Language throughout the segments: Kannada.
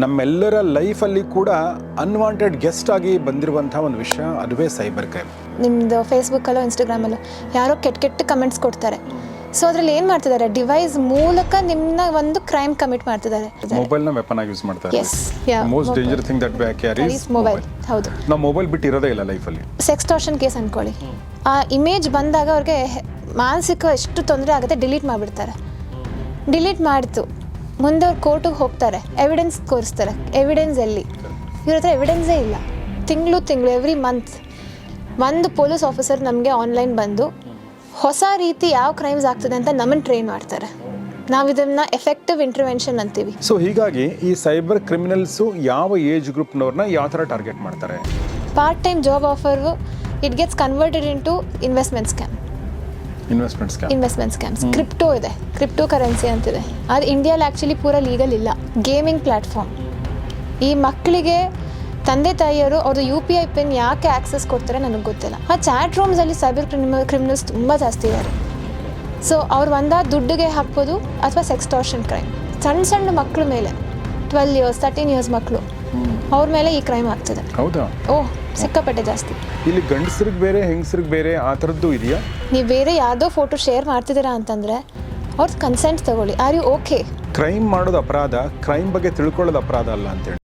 ನಮ್ಮೆಲ್ಲರ ಲೈಫಲ್ಲಿ ಕೂಡ ಅನ್ವಾಂಟೆಡ್ ಗೆಸ್ಟ್ ಆಗಿ ಬಂದಿರುವಂಥ ಒಂದು ವಿಷಯ ಅದುವೇ ಸೈಬರ್ ಕ್ರೈಮ್ ನಿಮ್ಮದು ಫೇಸ್ಬುಕ್ಕಲ್ಲೋ ಇನ್ಸ್ಟಾಗ್ರಾಮಲ್ಲೋ ಯಾರೋ ಕೆಟ್ಟ ಕೆಟ್ಟ ಕಮೆಂಟ್ಸ್ ಕೊಡ್ತಾರೆ. ಸೊ ಅದ್ರಲ್ಲಿ ಏನು ಮಾಡ್ತಿದ್ದಾರೆ? ಡಿವೈಸ್ ಮೂಲಕ ನಿಮ್ಮನ್ನ ಒಂದು ಕ್ರೈಮ್ ಕಮಿಟ್ ಮಾಡ್ತಿದ್ದಾರೆ. ಮೊಬೈಲ್ನ ವೆಪನ್ ಆಗಿ ಯೂಸ್ ಮಾಡ್ತಾರೆ as most danger thing that back mobile ಹೌದು. ನಾವು ಮೊಬೈಲ್ ಬಿಟ್ಟು ಇರೋದೇ ಇಲ್ಲ ಲೈಫಲ್ಲಿ ಸೆಕ್ಸ್ಟಾರ್ಷನ್ ಕೇಸ್ ಅನ್ಕೊಳ್ಳಿ. ಆ ಇಮೇಜ್ ಬಂದಾಗ ಅವ್ರಿಗೆ ಮಾನಸಿಕ ಎಷ್ಟು ತೊಂದರೆ ಆಗುತ್ತೆ ಡಿಲೀಟ್ ಮಾಡಿಬಿಡ್ತಾರೆ. ಡಿಲೀಟ್ ಮಾಡಿತು. ಮುಂದೆ ಅವ್ರು ಕೋರ್ಟಿಗೆ ಹೋಗ್ತಾರೆ ಎವಿಡೆನ್ಸ್ ತೋರಿಸ್ತಾರೆ ಎವಿಡೆನ್ಸ್ ಎಲ್ಲಿ ಇವ್ರ ಹತ್ರ ಎವಿಡೆನ್ಸೇ ಇಲ್ಲ. ತಿಂಗಳು ತಿಂಗಳು ಎವ್ರಿ ಮಂತ್ ಒಂದು ಪೊಲೀಸ್ ಆಫೀಸರ್ ನಮಗೆ ಆನ್ಲೈನ್ ಬಂದು ಹೊಸ ರೀತಿ ಯಾವ ಕ್ರೈಮ್ಸ್ ಆಗ್ತದೆ ಅಂತ ನಮ್ಮನ್ನು ಟ್ರೈನ್ ಮಾಡ್ತಾರೆ. ನಾವು ಇದನ್ನ ಎಫೆಕ್ಟಿವ್ ಇಂಟರ್ವೆನ್ಷನ್ ಅಂತೀವಿ. ಸೊ ಹೀಗಾಗಿ ಈ ಸೈಬರ್ ಕ್ರಿಮಿನಲ್ಸು ಯಾವ ಏಜ್ ಗ್ರೂಪ್ನವ್ರನ್ನ ಯಾವ ಥರ ಟಾರ್ಗೆಟ್ ಮಾಡ್ತಾರೆ? Part time job offer it gets converted into investment scam investments investment scams crypto ಇದೆ. ಕ್ರಿಪ್ಟೋ ಕರೆನ್ಸಿ ಅಂತಿದೆ. ಅದು ಇಂಡಿಯಾಲಿ ಆ್ಯಕ್ಚುಲಿ ಪೂರ ಲೀಗಲ್ ಇಲ್ಲ. ಗೇಮಿಂಗ್ ಪ್ಲ್ಯಾಟ್ಫಾರ್ಮ್ ಈ ಮಕ್ಕಳಿಗೆ ತಂದೆ ತಾಯಿಯವರು ಅವ್ರದ್ದು ಯು ಪಿ ಐ ಪಿನ್ ಯಾಕೆ ಆಕ್ಸೆಸ್ ಕೊಡ್ತಾರೆ ನನಗೆ ಗೊತ್ತಿಲ್ಲ. ಆ ಚಾಟ್ ರೂಮ್ಸಲ್ಲಿ ಸೈಬರ್ ಕ್ರಿಮಿನಲ್ ಕ್ರಿಮಿನಲ್ಸ್ ತುಂಬ ಜಾಸ್ತಿ ಇದ್ದಾರೆ ಸೊ ಅವ್ರು ಒಂದ ದುಡ್ಡಿಗೆ ಹಾಕ್ಬೋದು ಅಥವಾ ಸೆಕ್ಸ್ಟಾರ್ಷನ್ ಕ್ರೈಮ್ ಸಣ್ಣ ಸಣ್ಣ ಮಕ್ಕಳ ಮೇಲೆ. ಟ್ವೆಲ್ ಇಯರ್ಸ್ ತರ್ಟೀನ್ ಇಯರ್ಸ್ ಮಕ್ಕಳು ಅವ್ರ ಮೇಲೆ ಈ ಕ್ರೈಮ್ ಆಗ್ತದೆ. ಹೌದಾ? ಓಹ್ ಸಿಕ್ಕಾಪಟ್ಟೆ ಜಾಸ್ತಿ. ಇಲ್ಲಿ ಗಂಡಸ್ರಿಗೆ ಬೇರೆ ಹೆಂಗಸ್ರಿಗೆ ಬೇರೆ ಆ ಥರದ್ದು ಇದೆಯಾ? ನೀವು ಬೇರೆ ಯಾವುದೋ ಫೋಟೋ ಶೇರ್ ಮಾಡ್ತಿದ್ದೀರಾ ಅಂತಂದರೆ ಅವ್ರದ್ದು ಕನ್ಸೆಂಟ್ ತಗೊಳ್ಳಿ. ಆರ್ ಯು ಓಕೆ ಕ್ರೈಮ್ ಮಾಡೋದು ಅಪರಾಧ ಕ್ರೈಮ್ ಬಗ್ಗೆ ತಿಳ್ಕೊಳ್ಳೋದು ಅಪರಾಧ ಅಲ್ಲ ಅಂತೇಳಿ.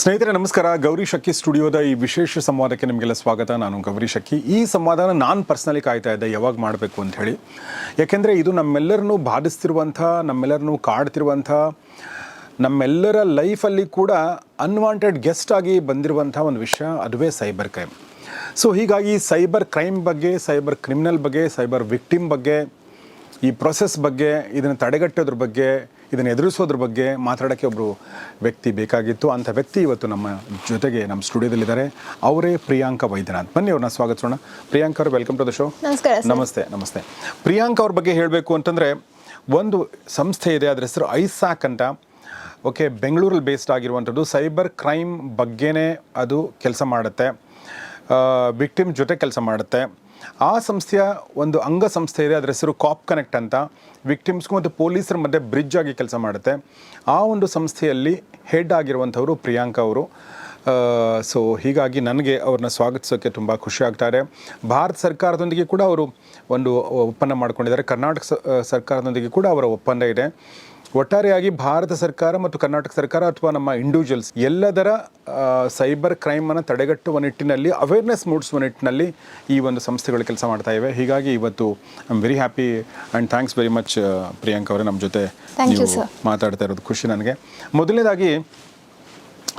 ಸ್ನೇಹಿತರೆ, ನಮಸ್ಕಾರ. ಗೌರಿ ಶಕ್ಕಿ ಸ್ಟುಡಿಯೋದ ಈ ವಿಶೇಷ ಸಂವಾದಕ್ಕೆ ನಿಮಗೆಲ್ಲ ಸ್ವಾಗತ. ನಾನು ಗೌರಿ ಶಕ್ಕಿ ಈ ಸಂವಾದನ ನಾನು ಪರ್ಸ್ನಲಿ ಕಾಯ್ತಾ ಇದ್ದೆ, ಯಾವಾಗ ಮಾಡಬೇಕು ಅಂತ ಹೇಳಿ. ಯಾಕೆಂದರೆ ಇದು ನಮ್ಮೆಲ್ಲರನ್ನು ಬಾಧಿಸ್ತಿರುವಂಥ, ನಮ್ಮೆಲ್ಲರನ್ನು ಕಾಡ್ತಿರುವಂಥ, ನಮ್ಮೆಲ್ಲರ ಲೈಫಲ್ಲಿ ಕೂಡ ಅನ್ವಾಂಟೆಡ್ ಗೆಸ್ಟ್ ಆಗಿ ಬಂದಿರುವಂಥ ಒಂದು ವಿಷಯ, ಅದುವೇ ಸೈಬರ್ ಕ್ರೈಮ್. ಸೊ, ಹೀಗಾಗಿ ಸೈಬರ್ ಕ್ರೈಮ್ ಬಗ್ಗೆ, ಸೈಬರ್ ಕ್ರಿಮಿನಲ್ ಬಗ್ಗೆ, ಸೈಬರ್ ವಿಕ್ಟಿಮ್ ಬಗ್ಗೆ, ಈ ಪ್ರೊಸೆಸ್ ಬಗ್ಗೆ, ಇದನ್ನು ತಡೆಗಟ್ಟೋದ್ರ ಬಗ್ಗೆ ಇದನ್ನು ಎದುರಿಸೋದ್ರ ಬಗ್ಗೆ ಮಾತಾಡೋಕ್ಕೆ ಒಬ್ಬರು ವ್ಯಕ್ತಿ ಬೇಕಾಗಿತ್ತು. ಅಂಥ ವ್ಯಕ್ತಿ ಇವತ್ತು ನಮ್ಮ ಜೊತೆಗೆ ನಮ್ಮ ಸ್ಟುಡಿಯೋದಲ್ಲಿದ್ದಾರೆ. ಅವರೇ ಪ್ರಿಯಾಂಕ ವೈದ್ಯನಾಥ್. ಬನ್ನಿ ಅವ್ರನ್ನ ಸ್ವಾಗತಿಸೋಣ. ಪ್ರಿಯಾಂಕ ಅವರು ವೆಲ್ಕಮ್ ಟು ದ ಶೋ ನಮಸ್ಕಾರ. ನಮಸ್ತೆ ನಮಸ್ತೆ. ಪ್ರಿಯಾಂಕ ಅವ್ರ ಬಗ್ಗೆ ಹೇಳಬೇಕು ಅಂತಂದರೆ ಒಂದು ಸಂಸ್ಥೆ ಇದೆ ಅದರ ಹೆಸರು ಐಸಾಕ್ ಅಂತ. ಓಕೆ ಬೆಂಗಳೂರಲ್ಲಿ ಬೇಸ್ಡ್ ಆಗಿರುವಂಥದ್ದು. ಸೈಬರ್ ಕ್ರೈಮ್ ಬಗ್ಗೆನೇ ಅದು ಕೆಲಸ ಮಾಡುತ್ತೆ. ವಿಕ್ಟಿಮ್ ಜೊತೆ ಕೆಲಸ ಮಾಡುತ್ತೆ. ಆ ಸಂಸ್ಥೆಯ ಒಂದು ಅಂಗ ಸಂಸ್ಥೆ ಇದೆ, ಅದರ ಹೆಸರು ಕಾಪ್ ಕನೆಕ್ಟ್ ಅಂತ. ವಿಕ್ಟಿಮ್ಸ್ಗೂ ಮತ್ತು ಪೊಲೀಸರ ಮಧ್ಯೆ ಬ್ರಿಡ್ಜ್ ಆಗಿ ಕೆಲಸ ಮಾಡುತ್ತೆ. ಆ ಒಂದು ಸಂಸ್ಥೆಯಲ್ಲಿ ಹೆಡ್ ಆಗಿರುವಂಥವರು ಪ್ರಿಯಾಂಕಾ ಅವರು. ಸೊ ಹೀಗಾಗಿ ನನಗೆ ಅವ್ರನ್ನ ಸ್ವಾಗತಿಸೋಕ್ಕೆ ತುಂಬ ಖುಷಿ ಆಗ್ತಾರೆ ಭಾರತ ಸರ್ಕಾರದೊಂದಿಗೆ ಕೂಡ ಅವರು ಒಂದು ಒಪ್ಪಂದ ಮಾಡಿಕೊಂಡಿದ್ದಾರೆ. ಕರ್ನಾಟಕ ಸರ್ಕಾರದೊಂದಿಗೆ ಕೂಡ ಅವರ ಒಪ್ಪಂದ ಇದೆ. ಒಟ್ಟಾರೆಯಾಗಿ ಭಾರತ ಸರ್ಕಾರ ಮತ್ತು ಕರ್ನಾಟಕ ಸರ್ಕಾರ ಅಥವಾ ನಮ್ಮ ಇಂಡಿವಿಜುವಲ್ಸ್ ಎಲ್ಲದರ ಸೈಬರ್ ಕ್ರೈಮನ್ನು ತಡೆಗಟ್ಟುವ ನಿಟ್ಟಿನಲ್ಲಿ ಅವೇರ್ನೆಸ್ ಮೂಡಿಸುವ ನಿಟ್ಟಿನಲ್ಲಿ ಈ ಒಂದು ಸಂಸ್ಥೆಗಳು ಕೆಲಸ ಮಾಡ್ತಾ ಇವೆ. ಹೀಗಾಗಿ ಇವತ್ತು I am very happy and thanks very much Priyank ಅವರೇ ನಮ್ಮ ಜೊತೆ ಮಾತಾಡ್ತಾ ಇರೋದು ಖುಷಿ ನನಗೆ. ಮೊದಲನೇದಾಗಿ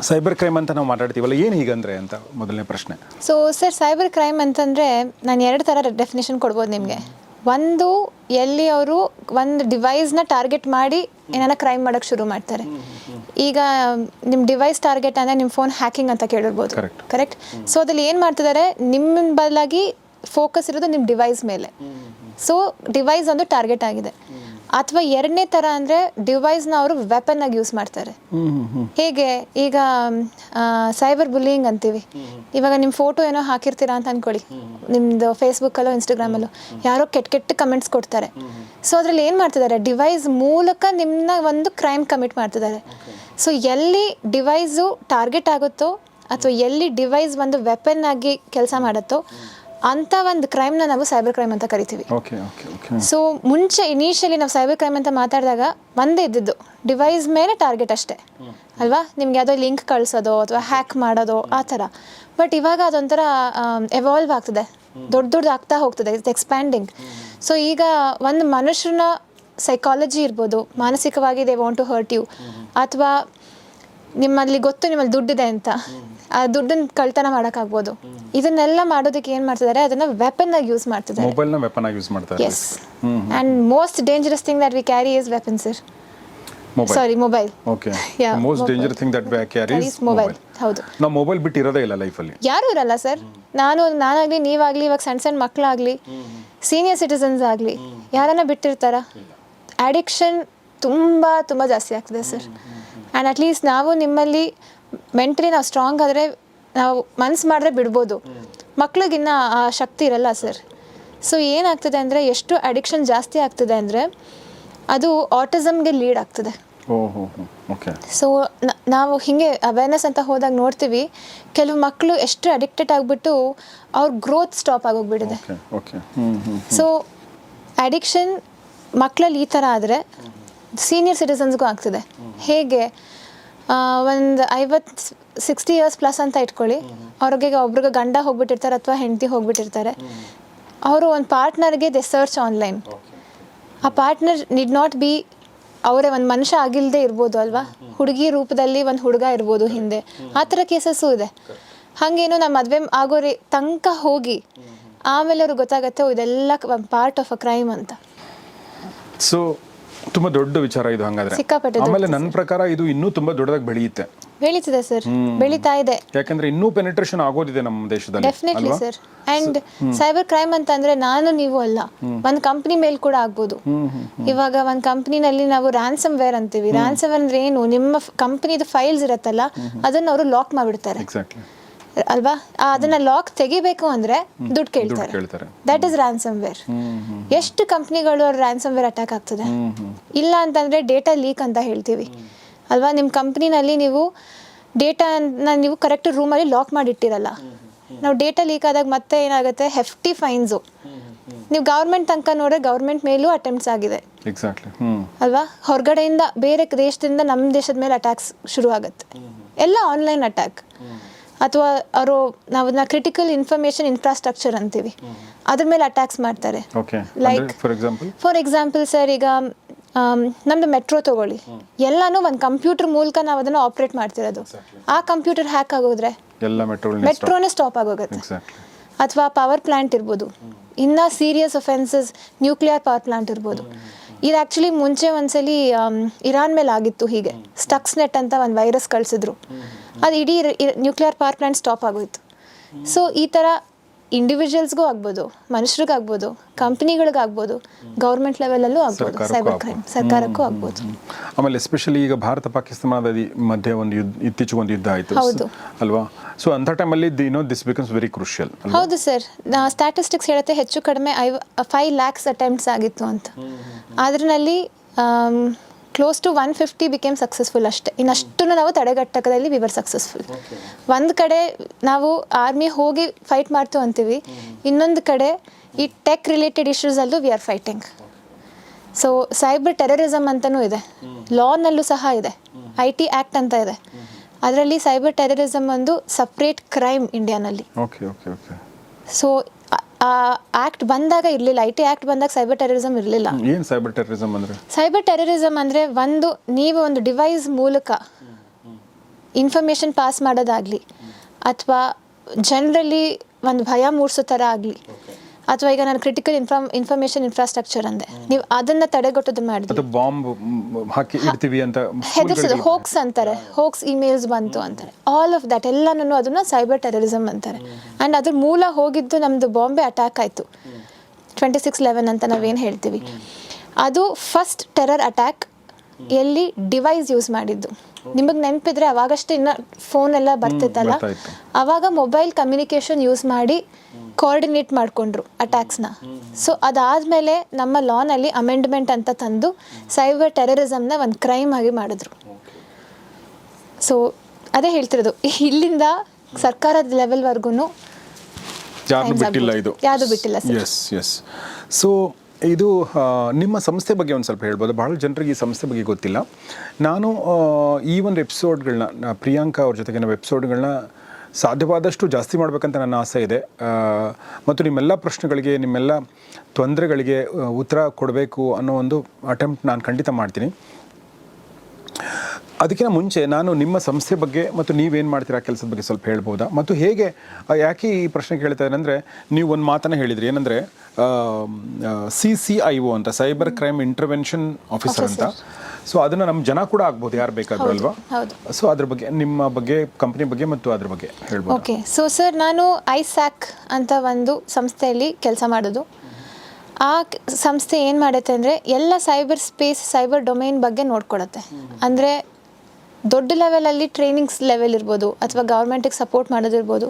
ಸೈಬರ್ ಕ್ರೈಮ್ ಅಂತ ನಾವು ಮಾತಾಡ್ತೀವಲ್ಲ ಏನು ಹೀಗಂದ್ರೆ ಅಂತ ಮೊದಲನೇ ಪ್ರಶ್ನೆ. ಸೊ ಸರ್ ಸೈಬರ್ ಕ್ರೈಮ್ ಅಂತಂದರೆ ನಾನು ಎರಡು ಥರ ಡೆಫಿನೇಷನ್ ಕೊಡ್ಬೋದು ನಿಮಗೆ. ಒಂದು ಎಲ್ಲಿ ಅವರು ಒಂದು ಡಿವೈಸ್ನ ಟಾರ್ಗೆಟ್ ಮಾಡಿ ಏನಾರ ಕ್ರೈಮ್ ಮಾಡೋಕ್ಕೆ ಶುರು ಮಾಡ್ತಾರೆ. ಈಗ ನಿಮ್ಮ ಡಿವೈಸ್ ಟಾರ್ಗೆಟ್ ಅಂದರೆ ನಿಮ್ಮ ಫೋನ್ ಹ್ಯಾಕಿಂಗ್ ಅಂತ ಕೇಳಿರ್ಬೋದು. ಕರೆಕ್ಟ್ ಸೊ ಅದ್ರಲ್ಲಿ ಏನು ಮಾಡ್ತಿದ್ದಾರೆ ನಿಮ್ಮ ಬದಲಾಗಿ ಫೋಕಸ್ ಇರೋದು ನಿಮ್ಮ ಡಿವೈಸ್ ಮೇಲೆ. ಸೊ ಡಿವೈಸ್ ಒಂದು ಟಾರ್ಗೆಟ್ ಆಗಿದೆ. ಅಥವಾ ಎರಡನೇ ಥರ ಅಂದರೆ ಡಿವೈಸ್ನ ಅವರು ವೆಪನ್ ಆಗಿ ಯೂಸ್ ಮಾಡ್ತಾರೆ. ಹೇಗೆ? ಈಗ ಸೈಬರ್ ಬುಲ್ಲಿಂಗ್ ಅಂತೀವಿ. ಇವಾಗ ನಿಮ್ಮ ಫೋಟೋ ಏನೋ ಹಾಕಿರ್ತೀರಾ ಅಂತ ಅನ್ಕೊಳ್ಳಿ. ನಿಮ್ಮದು ಫೇಸ್ಬುಕ್ಕಲ್ಲೋ ಇನ್ಸ್ಟಾಗ್ರಾಮಲ್ಲೋ ಯಾರೋ ಕೆಟ್ಟ ಕೆಟ್ಟ ಕಮೆಂಟ್ಸ್ ಕೊಡ್ತಾರೆ. ಸೊ ಅದ್ರಲ್ಲಿ ಏನು ಮಾಡ್ತಿದ್ದಾರೆ? ಡಿವೈಸ್ ಮೂಲಕ ನಿಮ್ಮನ್ನ ಒಂದು ಕ್ರೈಮ್ ಕಮಿಟ್ ಮಾಡ್ತಿದ್ದಾರೆ. ಸೊ ಎಲ್ಲಿ ಡಿವೈಸು ಟಾರ್ಗೆಟ್ ಆಗುತ್ತೋ ಅಥವಾ ಎಲ್ಲಿ ಡಿವೈಸ್ ಒಂದು ವೆಪನ್ ಆಗಿ ಕೆಲಸ ಮಾಡುತ್ತೋ ಅಂಥ ಒಂದು ಕ್ರೈಮ್ನ ನಾವು ಸೈಬರ್ ಕ್ರೈಮ್ ಅಂತ ಕರಿತೀವಿ. ಸೊ ಮುಂಚೆ ಇನಿಷಿಯಲಿ ನಾವು ಸೈಬರ್ ಕ್ರೈಮ್ ಅಂತ ಮಾತಾಡಿದಾಗ ಒಂದೇ ಇದ್ದಿದ್ದು. ಡಿವೈಸ್ ಮೇಲೆ ಟಾರ್ಗೆಟ್ ಅಷ್ಟೇ. ಅಲ್ವಾ? ನಿಮ್ಗೆ ಯಾವುದೋ ಲಿಂಕ್ ಕಳಿಸೋದು ಅಥವಾ ಹ್ಯಾಕ್ ಮಾಡೋದು ಆ ಥರ. ಬಟ್ ಇವಾಗ ಅದೊಂಥರ ಎವಾಲ್ವ್ ಆಗ್ತದೆ. ದೊಡ್ಡ ದೊಡ್ಡ ಆಗ್ತಾ ಹೋಗ್ತದೆ. ಇಟ್ಸ್ ಎಕ್ಸ್ಪ್ಯಾಂಡಿಂಗ್ ಸೊ ಈಗ ಒಂದು ಮನುಷ್ಯನ ಸೈಕಾಲಜಿ ಇರ್ಬೋದು. ಮಾನಸಿಕವಾಗಿ they want to hurt you ಅಥವಾ ನಿಮ್ಮಲ್ಲಿ ಗೊತ್ತು ನಿಮ್ಮಲ್ಲಿ ದುಡ್ಡಿದೆ ಅಂತ. ದುಡ್ಡನ್ನ ಕಳ್ತನ ಮಾಡೋಕ್ಕಾಗ್ಬೋದು. ಇದನ್ನೆಲ್ಲ ಮಾಡೋದಕ್ಕೆ ಏನು ಮಾಡ್ತಿದ್ದಾರೆ ಅದನ್ನು ವೆಪನ್ ಆಗಿ ಯೂಸ್ ಮಾಡ್ತಿದ್ದಾರೆ ಮೊಬೈಲ್ನ ವೆಪನ್ ಆಗಿ ಯೂಸ್ ಮಾಡ್ತಾರೆ. As and most dangerous thing that we carry is weapon sir mobile sorry mobile okay yeah most mobile. Danger thing that carry is mobile ಹೌದು. ನಾವು ಮೊಬೈಲ್ ಬಿಟ್ಟು ಇರೋದೇ ಇಲ್ಲ ಲೈಫಲ್ಲಿ ಯಾರು ಇರಲ್ಲ ಸರ್ ನಾನು ನಾನಾಗಲಿ ನೀವಾಗಲಿ ಇವಾಗ ಸಣ್ಣ ಸಣ್ಣ ಮಕ್ಕಳಾಗಲಿ ಸೀನಿಯರ್ ಸಿಟಿಸನ್ಸ್ ಆಗಲಿ ಯಾರನ್ನ ಬಿಟ್ಟಿರ್ತಾರ? ಅಡಿಕ್ಷನ್ ತುಂಬ ತುಂಬ ಜಾಸ್ತಿ ಆಗ್ತದೆ ಸರ್ ಆ್ಯಂಡ್ ಅಟ್ಲೀಸ್ಟ್ ನಾವು ನಿಮ್ಮಲ್ಲಿ ಮೆಂಟಲಿ ನಾವು ಸ್ಟ್ರಾಂಗ್ ಆದರೆ ನಾವು ಮನ್ಸು ಮಾಡಿದ್ರೆ ಬಿಡ್ಬೋದು. ಮಕ್ಳಿಗಿನ್ನ ಆ ಶಕ್ತಿ ಇರಲ್ಲ ಸರ್. ಸೊ ಏನಾಗ್ತದೆ ಅಂದರೆ ಎಷ್ಟು ಅಡಿಕ್ಷನ್ ಜಾಸ್ತಿ ಆಗ್ತದೆ ಅಂದರೆ ಅದು ಆಟಿಸಮ್ಗೆ ಲೀಡ್ ಆಗ್ತದೆ. ಸೊ ನಾವು ಹಿಂಗೆ ಅವೇರ್ನೆಸ್ ಅಂತ ಹೋದಾಗ ನೋಡ್ತೀವಿ ಕೆಲವು ಮಕ್ಕಳು ಎಷ್ಟು ಅಡಿಕ್ಟೆಡ್ ಆಗಿಬಿಟ್ಟು ಅವ್ರ ಗ್ರೋತ್ ಸ್ಟಾಪ್ ಆಗೋಗ್ಬಿಟ್ಟಿದೆ. ಸೊ ಅಡಿಕ್ಷನ್ ಮಕ್ಕಳಲ್ಲಿ ಈ ಥರ ಆದರೆ ಸೀನಿಯರ್ ಸಿಟಿಸನ್ಸ್ಗೂ ಆಗ್ತದೆ. ಹೇಗೆ? ಒಂದು ಐವತ್ತು ಸಿಕ್ಸ್ಟಿ ಇಯರ್ಸ್ ಪ್ಲಸ್ ಅಂತ ಇಟ್ಕೊಳ್ಳಿ. ಅವ್ರಿಗೆ ಒಬ್ರಿಗೆ ಗಂಡ ಹೋಗ್ಬಿಟ್ಟಿರ್ತಾರೆ ಅಥವಾ ಹೆಂಡತಿ ಹೋಗ್ಬಿಟ್ಟಿರ್ತಾರೆ. ಅವರು ಒಂದು ಪಾರ್ಟ್ನರ್ಗೆ ದೆ ಸರ್ಚ್ ಆನ್ಲೈನ್. ಆ ಪಾರ್ಟ್ನರ್ ನಿಡ್ ನಾಟ್ ಬಿ ಅವರೇ ಒಂದು ಮನುಷ್ಯ ಆಗಿಲ್ಲದೆ ಇರ್ಬೋದು ಅಲ್ವಾ? ಹುಡುಗಿ ರೂಪದಲ್ಲಿ ಒಂದು ಹುಡುಗ ಇರ್ಬೋದು ಹಿಂದೆ. ಆ ಥರ ಕೇಸಸ್ಸು ಇದೆ. ಹಾಗೇನು ನಮ್ಮ ಮದುವೆ ಆಗೋ ರೇ ತನಕ ಹೋಗಿ ಆಮೇಲೆ ಅವ್ರಿಗೆ ಗೊತ್ತಾಗತ್ತೆ ಇದೆಲ್ಲ ಒಂದು ಪಾರ್ಟ್ ಆಫ್ ಅ ಕ್ರೈಮ್ ಅಂತ. ಸೊ ತುಂಬ ದೊಡ್ಡ ವಿಚಾರ ಇದು ಹಂಗಾದ್ರೆ. ಸಿಕ್ಕಾಪಟ್ಟೆ ಆಮೇಲೆ ನನ್ನ ಪ್ರಕಾರ ಇದು ಇನ್ನೂ ತುಂಬಾ ದೊಡ್ಡದಾಗಿ ಬೆಳೆಯುತ್ತೆ. ಬೆಳೀತಿದೆ ಸರ್. ಬೆಳೀತಾ ಇದೆ. ಯಾಕಂದ್ರೆ ಇನ್ನೂ ಪೆನಿಟ್ರೇಷನ್ ಆಗೋದಿದೆ ನಮ್ಮ ದೇಶದಲ್ಲಿ definitely sir and cyber crime ಅಂತಂದ್ರೆ ನಾನು ನೀವು ಅಲ್ಲ. ಒಂದ್ ಕಂಪನಿ ಮೇಲ್ ಕೂಡ ಆಗ್ಬೋದು. ಇವಾಗ ಒಂದ್ ಕಂಪನಿನಲ್ಲಿ ನಾವು ರ್ಯಾನ್ಸಮ್ ವೇರ್ ಅಂತೀವಿ ರ್ಯಾನ್ಸಮ್ ಅಂದ್ರೆ ಏನು? ನಿಮ್ಮ ಕಂಪನಿದು ಫೈಲ್ಸ್ ಇರತ್ತಲ್ಲ ಅದನ್ನ ಅವರು ಲಾಕ್ ಮಾಡಿಬಿಡ್ತಾರೆ. ಎಕ್ಸಾಕ್ಟ್ಲಿ ಅಲ್ವಾ? ಆ, ಅದನ್ನ ಲಾಕ್ ತೆಗಿಬೇಕು ಅಂದ್ರೆ ದುಡ್ಡು ದುಡ್ಡು ಕೇಳ್ತಾರೆ. ಕೇಳ್ತಾರೆ. ದಟ್ ಇಸ್ ರ್ಯಾನ್ಸಮ್ ವೇರ್ ಎಷ್ಟು ಕಂಪ್ನಿಗಳು ಅವ್ರ ರ್ಯಾನ್ಸಮ್ ವೇರ್ ಅಟ್ಯಾಕ್ ಆಗ್ತದೆ ಇಲ್ಲ ಅಂತಂದ್ರೆ ಡೇಟಾ ಲೀಕ್ ಅಂತ ಹೇಳ್ತೀವಿ. ಅಲ್ವಾ? ನಿಮ್ಮ ಕಂಪ್ನಿನಲ್ಲಿ ನೀವು ಡೇಟಾನ ನೀವು ಕರೆಕ್ಟ್ ರೂಮಲ್ಲಿ ಲಾಕ್ ಮಾಡಿಟ್ಟಿರಲ್ಲ. ನಾವು ಡೇಟಾ ಲೀಕ್ ಆದಾಗ ಮತ್ತೆ ಏನಾಗುತ್ತೆ? ಹೆಫ್ಟಿ ಫೈನ್ಸು ನೀವು ಗೌರ್ಮೆಂಟ್ ತನಕ ನೋಡಿದ್ರೆ ಗೌರ್ಮೆಂಟ್ ಮೇಲೂ ಅಟೆಂಪ್ಟ್ಸ್ ಆಗಿದೆ. ಎಕ್ಸಾಕ್ಟ್ಲಿ ಅಲ್ವಾ? ಹೊರಗಡೆಯಿಂದ ಬೇರೆ ದೇಶದಿಂದ ನಮ್ಮ ದೇಶದ ಮೇಲೆ ಅಟ್ಯಾಕ್ಸ್ ಶುರು ಆಗುತ್ತೆ ಎಲ್ಲ ಆನ್ಲೈನ್ ಅಟ್ಯಾಕ್ ಅಥವಾ ಅವರು ನಾವು ಕ್ರಿಟಿಕಲ್ ಇನ್ಫಾರ್ಮೇಶನ್ ಇನ್ಫ್ರಾಸ್ಟ್ರಕ್ಚರ್ ಅಂತೀವಿ. ಅದ್ರ ಮೇಲೆ ಅಟ್ಯಾಕ್ಸ್ ಮಾಡ್ತಾರೆ. ಲೈಕ್ ಫಾರ್ ಎಕ್ಸಾಂಪಲ್ ಸರ್ ಈಗ ಆಮ್, ನಮ್ದು ಮೆಟ್ರೋ ತಗೊಳ್ಳಿ. ಎಲ್ಲಾನು ಒಂದು ಕಂಪ್ಯೂಟರ್ ಮೂಲಕ ನಾವು ಅದನ್ನ ಆಪರೇಟ್ ಮಾಡ್ತಿರೋದು. ಆ ಕಂಪ್ಯೂಟರ್ ಹ್ಯಾಕ್ ಆಗೋದ್ರೆ ಮೆಟ್ರೋನೇ ಸ್ಟಾಪ್ ಆಗೋಗುತ್ತೆ. ಅಥವಾ ಪವರ್ ಪ್ಲಾಂಟ್ ಇರ್ಬೋದು. ಇನ್ನ serious offences nuclear power plant ಇರ್ಬೋದು. ಇದು ಆಕ್ಚುಲಿ ಮುಂಚೆ ಒಂದ್ಸಲಿ ಇರಾನ್ ಮೇಲೆ ಆಗಿತ್ತು ಹೀಗೆ. ಸ್ಟಕ್ಸ್ ನೆಟ್ ಅಂತ ಒಂದು ವೈರಸ್ ಕಳಿಸಿದ್ರು. ಅದು ಇಡೀ ನ್ಯೂಕ್ಲಿಯರ್ ಪವರ್ ಪ್ಲಾಂಟ್ ಸ್ಟಾಪ್ ಆಗೋಯ್ತು. ಸೊ ಈ ಥರ ಇಂಡಿವಿಜುವಲ್ಸ್ಗೂ ಆಗ್ಬೋದು ಮನುಷ್ಯರಿಗಾಗ್ಬೋದು ಕಂಪ್ನಿಗಳಿಗಾಗ್ಬೋದು ಗೌರ್ಮೆಂಟ್ ಲೆವೆಲಲ್ಲೂ ಆಗ್ಬೋದು ಸೈಬರ್. ಕ್ರೈಮ್ ಸರ್ಕಾರಕ್ಕೂ ಆಗ್ಬೋದು. ಆಮೇಲೆ ಎಸ್ಪೆಷಲಿ ಈಗ ಭಾರತ ಪಾಕಿಸ್ತಾನದ ಮಧ್ಯೆ ಒಂದು ಯುದ್ಧ ಇತ್ತೀಚೆಗೆ ಒಂದು ಯುದ್ಧ ಆಯಿತು. ಹೌದು. ಅಲ್ವಾ? ಸೊ ಅಂಥ ಟೈಮಲ್ಲಿ no this becomes very crucial ಹೌದು ಸರ್. ಸ್ಟ್ಯಾಟಿಸ್ಟಿಕ್ಸ್ ಹೇಳುತ್ತೆ ಹೆಚ್ಚು ಕಡಿಮೆ ಐ ಫೈವ್ ಲ್ಯಾಕ್ಸ್ ಅಟೆಂಪ್ಟ್ಸ್ ಆಗಿತ್ತು ಅಂತ. ಅದರಲ್ಲಿ close to one fifty became successful ಅಷ್ಟೇ. ಇನ್ನಷ್ಟು ನಾವು ತಡೆಗಟ್ಟಕದಲ್ಲಿ ವಿವರ್ ಸಕ್ಸಸ್ಫುಲ್ ಒಂದು ಕಡೆ ನಾವು ಆರ್ಮಿ ಹೋಗಿ ಫೈಟ್ ಮಾಡ್ತು ಅಂತೀವಿ ಇನ್ನೊಂದು ಕಡೆ ಈ tech related ಇಶ್ಯೂಸಲ್ಲೂ we are fighting so cyber terrorism ಅಂತಲೂ ಇದೆ. ಲಾನಲ್ಲೂ ಸಹ ಇದೆ. ಐ ಟಿ ಆ್ಯಕ್ಟ್ ಅಂತ ಇದೆ. ಅದರಲ್ಲಿ ಸೈಬರ್ ಟೆರರಿಸಮ್ ಒಂದು ಸಪ್ರೇಟ್ ಕ್ರೈಮ್ ಇಂಡಿಯಾನಲ್ಲಿ ಸೊ ಆ ಆ್ಯಕ್ಟ್ ಬಂದಾಗ ಇರಲಿಲ್ಲ. ಐ ಟಿ ಆಕ್ಟ್ ಬಂದಾಗ ಸೈಬರ್ ಟೆರರಿಸಮ್ ಇರಲಿಲ್ಲ. ಏನು ಸೈಬರ್ ಟೆರರಿಸಮ್ ಅಂದರೆ? ಸೈಬರ್ ಟೆರರಿಸಮ್ ಅಂದರೆ ಒಂದು ನೀವು ಒಂದು ಡಿವೈಸ್ ಮೂಲಕ ಇನ್ಫಾರ್ಮೇಷನ್ ಪಾಸ್ ಮಾಡೋದಾಗಲಿ ಅಥವಾ ಜನರಲ್ಲಿ ಒಂದು ಭಯ ಮೂಡಿಸೋ ಥರ ಆಗಲಿ ಅಥವಾ ಈಗ ನಾನು ಕ್ರಿಟಿಕಲ್ ಇನ್ಫಾರ್ಮ್ ಇನ್ಫಾರ್ಮೇಶನ್ ಇನ್ಫ್ರಾಸ್ಟ್ರಕ್ಚರ್ ಅಂದೆ. ನೀವು ಅದನ್ನ ತಡೆಗಟ್ಟೋದು ಮಾಡಿದ್ರಿ. ಬಾಂಬ್ ಹಾಕಿ ಇಡ್ತೀವಿ ಅಂತ ಹೆದರ್ಸೋದು. ಹೋಕ್ಸ್ ಅಂತಾರೆ. ಹೋಕ್ಸ್ ಇಮೇಲ್ಸ್ ಬಂತು ಅಂತಾರೆ. ಆಲ್ ಆಫ್ ದಟ್ ಎಲ್ಲಾನು ಅದನ್ನ ಸೈಬರ್ ಟೆರರಿಸಮ್ ಅಂತಾರೆ. ಆ್ಯಂಡ್ ಅದ್ರ ಮೂಲ ಹೋಗಿದ್ದು ನಮ್ಮದು ಬಾಂಬೆ ಅಟ್ಯಾಕ್ ಆಯಿತು. ಟ್ವೆಂಟಿ ಸಿಕ್ಸ್ ಲೆವೆನ್ ಅಂತ ನಾವೇನು ಹೇಳ್ತೀವಿ. ಅದು ಫಸ್ಟ್ ಟೆರರ್ ಅಟ್ಯಾಕ್ ಎಲ್ಲಿ ಡಿವೈಸ್ ಯೂಸ್ ಮಾಡಿದ್ದು. ನಿಮಗೆ ನೆನಪಿದ್ರೆ ಅವಾಗಷ್ಟೇ ಇನ್ನ ಫೋನ್ ಎಲ್ಲ ಬರ್ತಿತ್ತಲ್ಲ? ಅವಾಗ ಮೊಬೈಲ್ ಕಮ್ಯುನಿಕೇಶನ್ ಯೂಸ್ ಮಾಡಿ ಕೋಆರ್ಡಿನೇಟ್ ಮಾಡಿಕೊಂಡ್ರು ಅಟ್ಯಾಕ್ಸ್ನ ಸೊ ಅದಾದ್ಮೇಲೆ ನಮ್ಮ ಲಾನಲ್ಲಿ ಅಮೆಂಡ್ಮೆಂಟ್ ಅಂತ ತಂದು ಸೈಬರ್ ಟೆರರಿಸಮ್ನ ಒಂದು ಕ್ರೈಮ್ ಆಗಿ ಮಾಡಿದ್ರು. ಸೊ ಅದೇ ಹೇಳ್ತಿರೋದು. ಇಲ್ಲಿಂದ ಸರ್ಕಾರದ ಲೆವೆಲ್ವರೆಗೂ ಬಿಟ್ಟಿಲ್ಲ ಯಾರು ಬಿಟ್ಟಿಲ್ಲ sir. ಎಸ್ ಎಸ್ ಸೊ ಇದು ನಿಮ್ಮ ಸಂಸ್ಥೆ ಬಗ್ಗೆ ಒಂದು ಸ್ವಲ್ಪ ಹೇಳ್ಬೋದು. ಭಾಳ ಜನರಿಗೆ ಈ ಸಂಸ್ಥೆ ಬಗ್ಗೆ ಗೊತ್ತಿಲ್ಲ. ನಾನು ಈ ಒಂದು ಎಪಿಸೋಡ್ಗಳನ್ನ ಪ್ರಿಯಾಂಕಾ ಅವ್ರ ಜೊತೆಗಿನ ಎಪಿಸೋಡ್ಗಳನ್ನ ಸಾಧ್ಯವಾದಷ್ಟು ಜಾಸ್ತಿ ಮಾಡಬೇಕಂತ ನನ್ನ ಆಸೆ ಇದೆ. ಮತ್ತು ನಿಮ್ಮೆಲ್ಲ ಪ್ರಶ್ನೆಗಳಿಗೆ, ನಿಮ್ಮೆಲ್ಲ ತೊಂದರೆಗಳಿಗೆ ಉತ್ತರ ಕೊಡಬೇಕು ಅನ್ನೋ ಒಂದು ಅಟೆಂಪ್ಟ್ ನಾನು ಖಂಡಿತ ಮಾಡ್ತೀನಿ. ಅದಕ್ಕಿಂತ ಮುಂಚೆ ನಾನು ನಿಮ್ಮ ಸಂಸ್ಥೆ ಬಗ್ಗೆ ಮತ್ತು ನೀವೇನು ಮಾಡ್ತೀರಾ ಕೆಲಸದ ಬಗ್ಗೆ ಸ್ವಲ್ಪ ಹೇಳ್ಬೋದಾ? ಮತ್ತು ಹೇಗೆ ಯಾಕೆ ಈ ಪ್ರಶ್ನೆ ಕೇಳ್ತಾ ಅಂದರೆ ನೀವು ಒಂದು ಮಾತನ್ನು ಹೇಳಿದ್ರಿ ಏನಂದರೆ ಸಿ ಸಿ ಐ ಒ ಅಂತ ಸೈಬರ್ ಕ್ರೈಮ್ ಇಂಟರ್ವೆನ್ಷನ್ ಆಫೀಸರ್ ಅಂತ. ಸೊ ಅದನ್ನು ನಮ್ಮ ಜನ ಕೂಡ ಆಗ್ಬೋದು ಯಾರು ಬೇಕಾದ್ರೂ ಅಲ್ವಾ. ಸೊ ಅದ್ರ ಬಗ್ಗೆ ನಿಮ್ಮ ಬಗ್ಗೆ ಕಂಪ್ನಿ ಬಗ್ಗೆ ಮತ್ತು ಅದ್ರ ಬಗ್ಗೆ ಹೇಳ್ಬೋದು? ಓಕೆ ಸೊ ಸರ್ ನಾನು ಐಸ್ಯಾಕ್ ಅಂತ ಒಂದು ಸಂಸ್ಥೆಯಲ್ಲಿ ಕೆಲಸ ಮಾಡೋದು. ಆ ಸಂಸ್ಥೆ ಏನು ಮಾಡುತ್ತೆ ಅಂದರೆ ಎಲ್ಲ ಸೈಬರ್ ಸ್ಪೇಸ್ ಸೈಬರ್ ಡೊಮೇನ್ ಬಗ್ಗೆ ನೋಡ್ಕೊಳುತ್ತೆ. ಅಂದರೆ ದೊಡ್ಡ ಲೆವೆಲಲ್ಲಿ ಟ್ರೈನಿಂಗ್ಸ್ ಲೆವೆಲ್ ಇರ್ಬೋದು ಅಥವಾ ಗೌರ್ಮೆಂಟಿಗೆ ಸಪೋರ್ಟ್ ಮಾಡೋದಿರ್ಬೋದು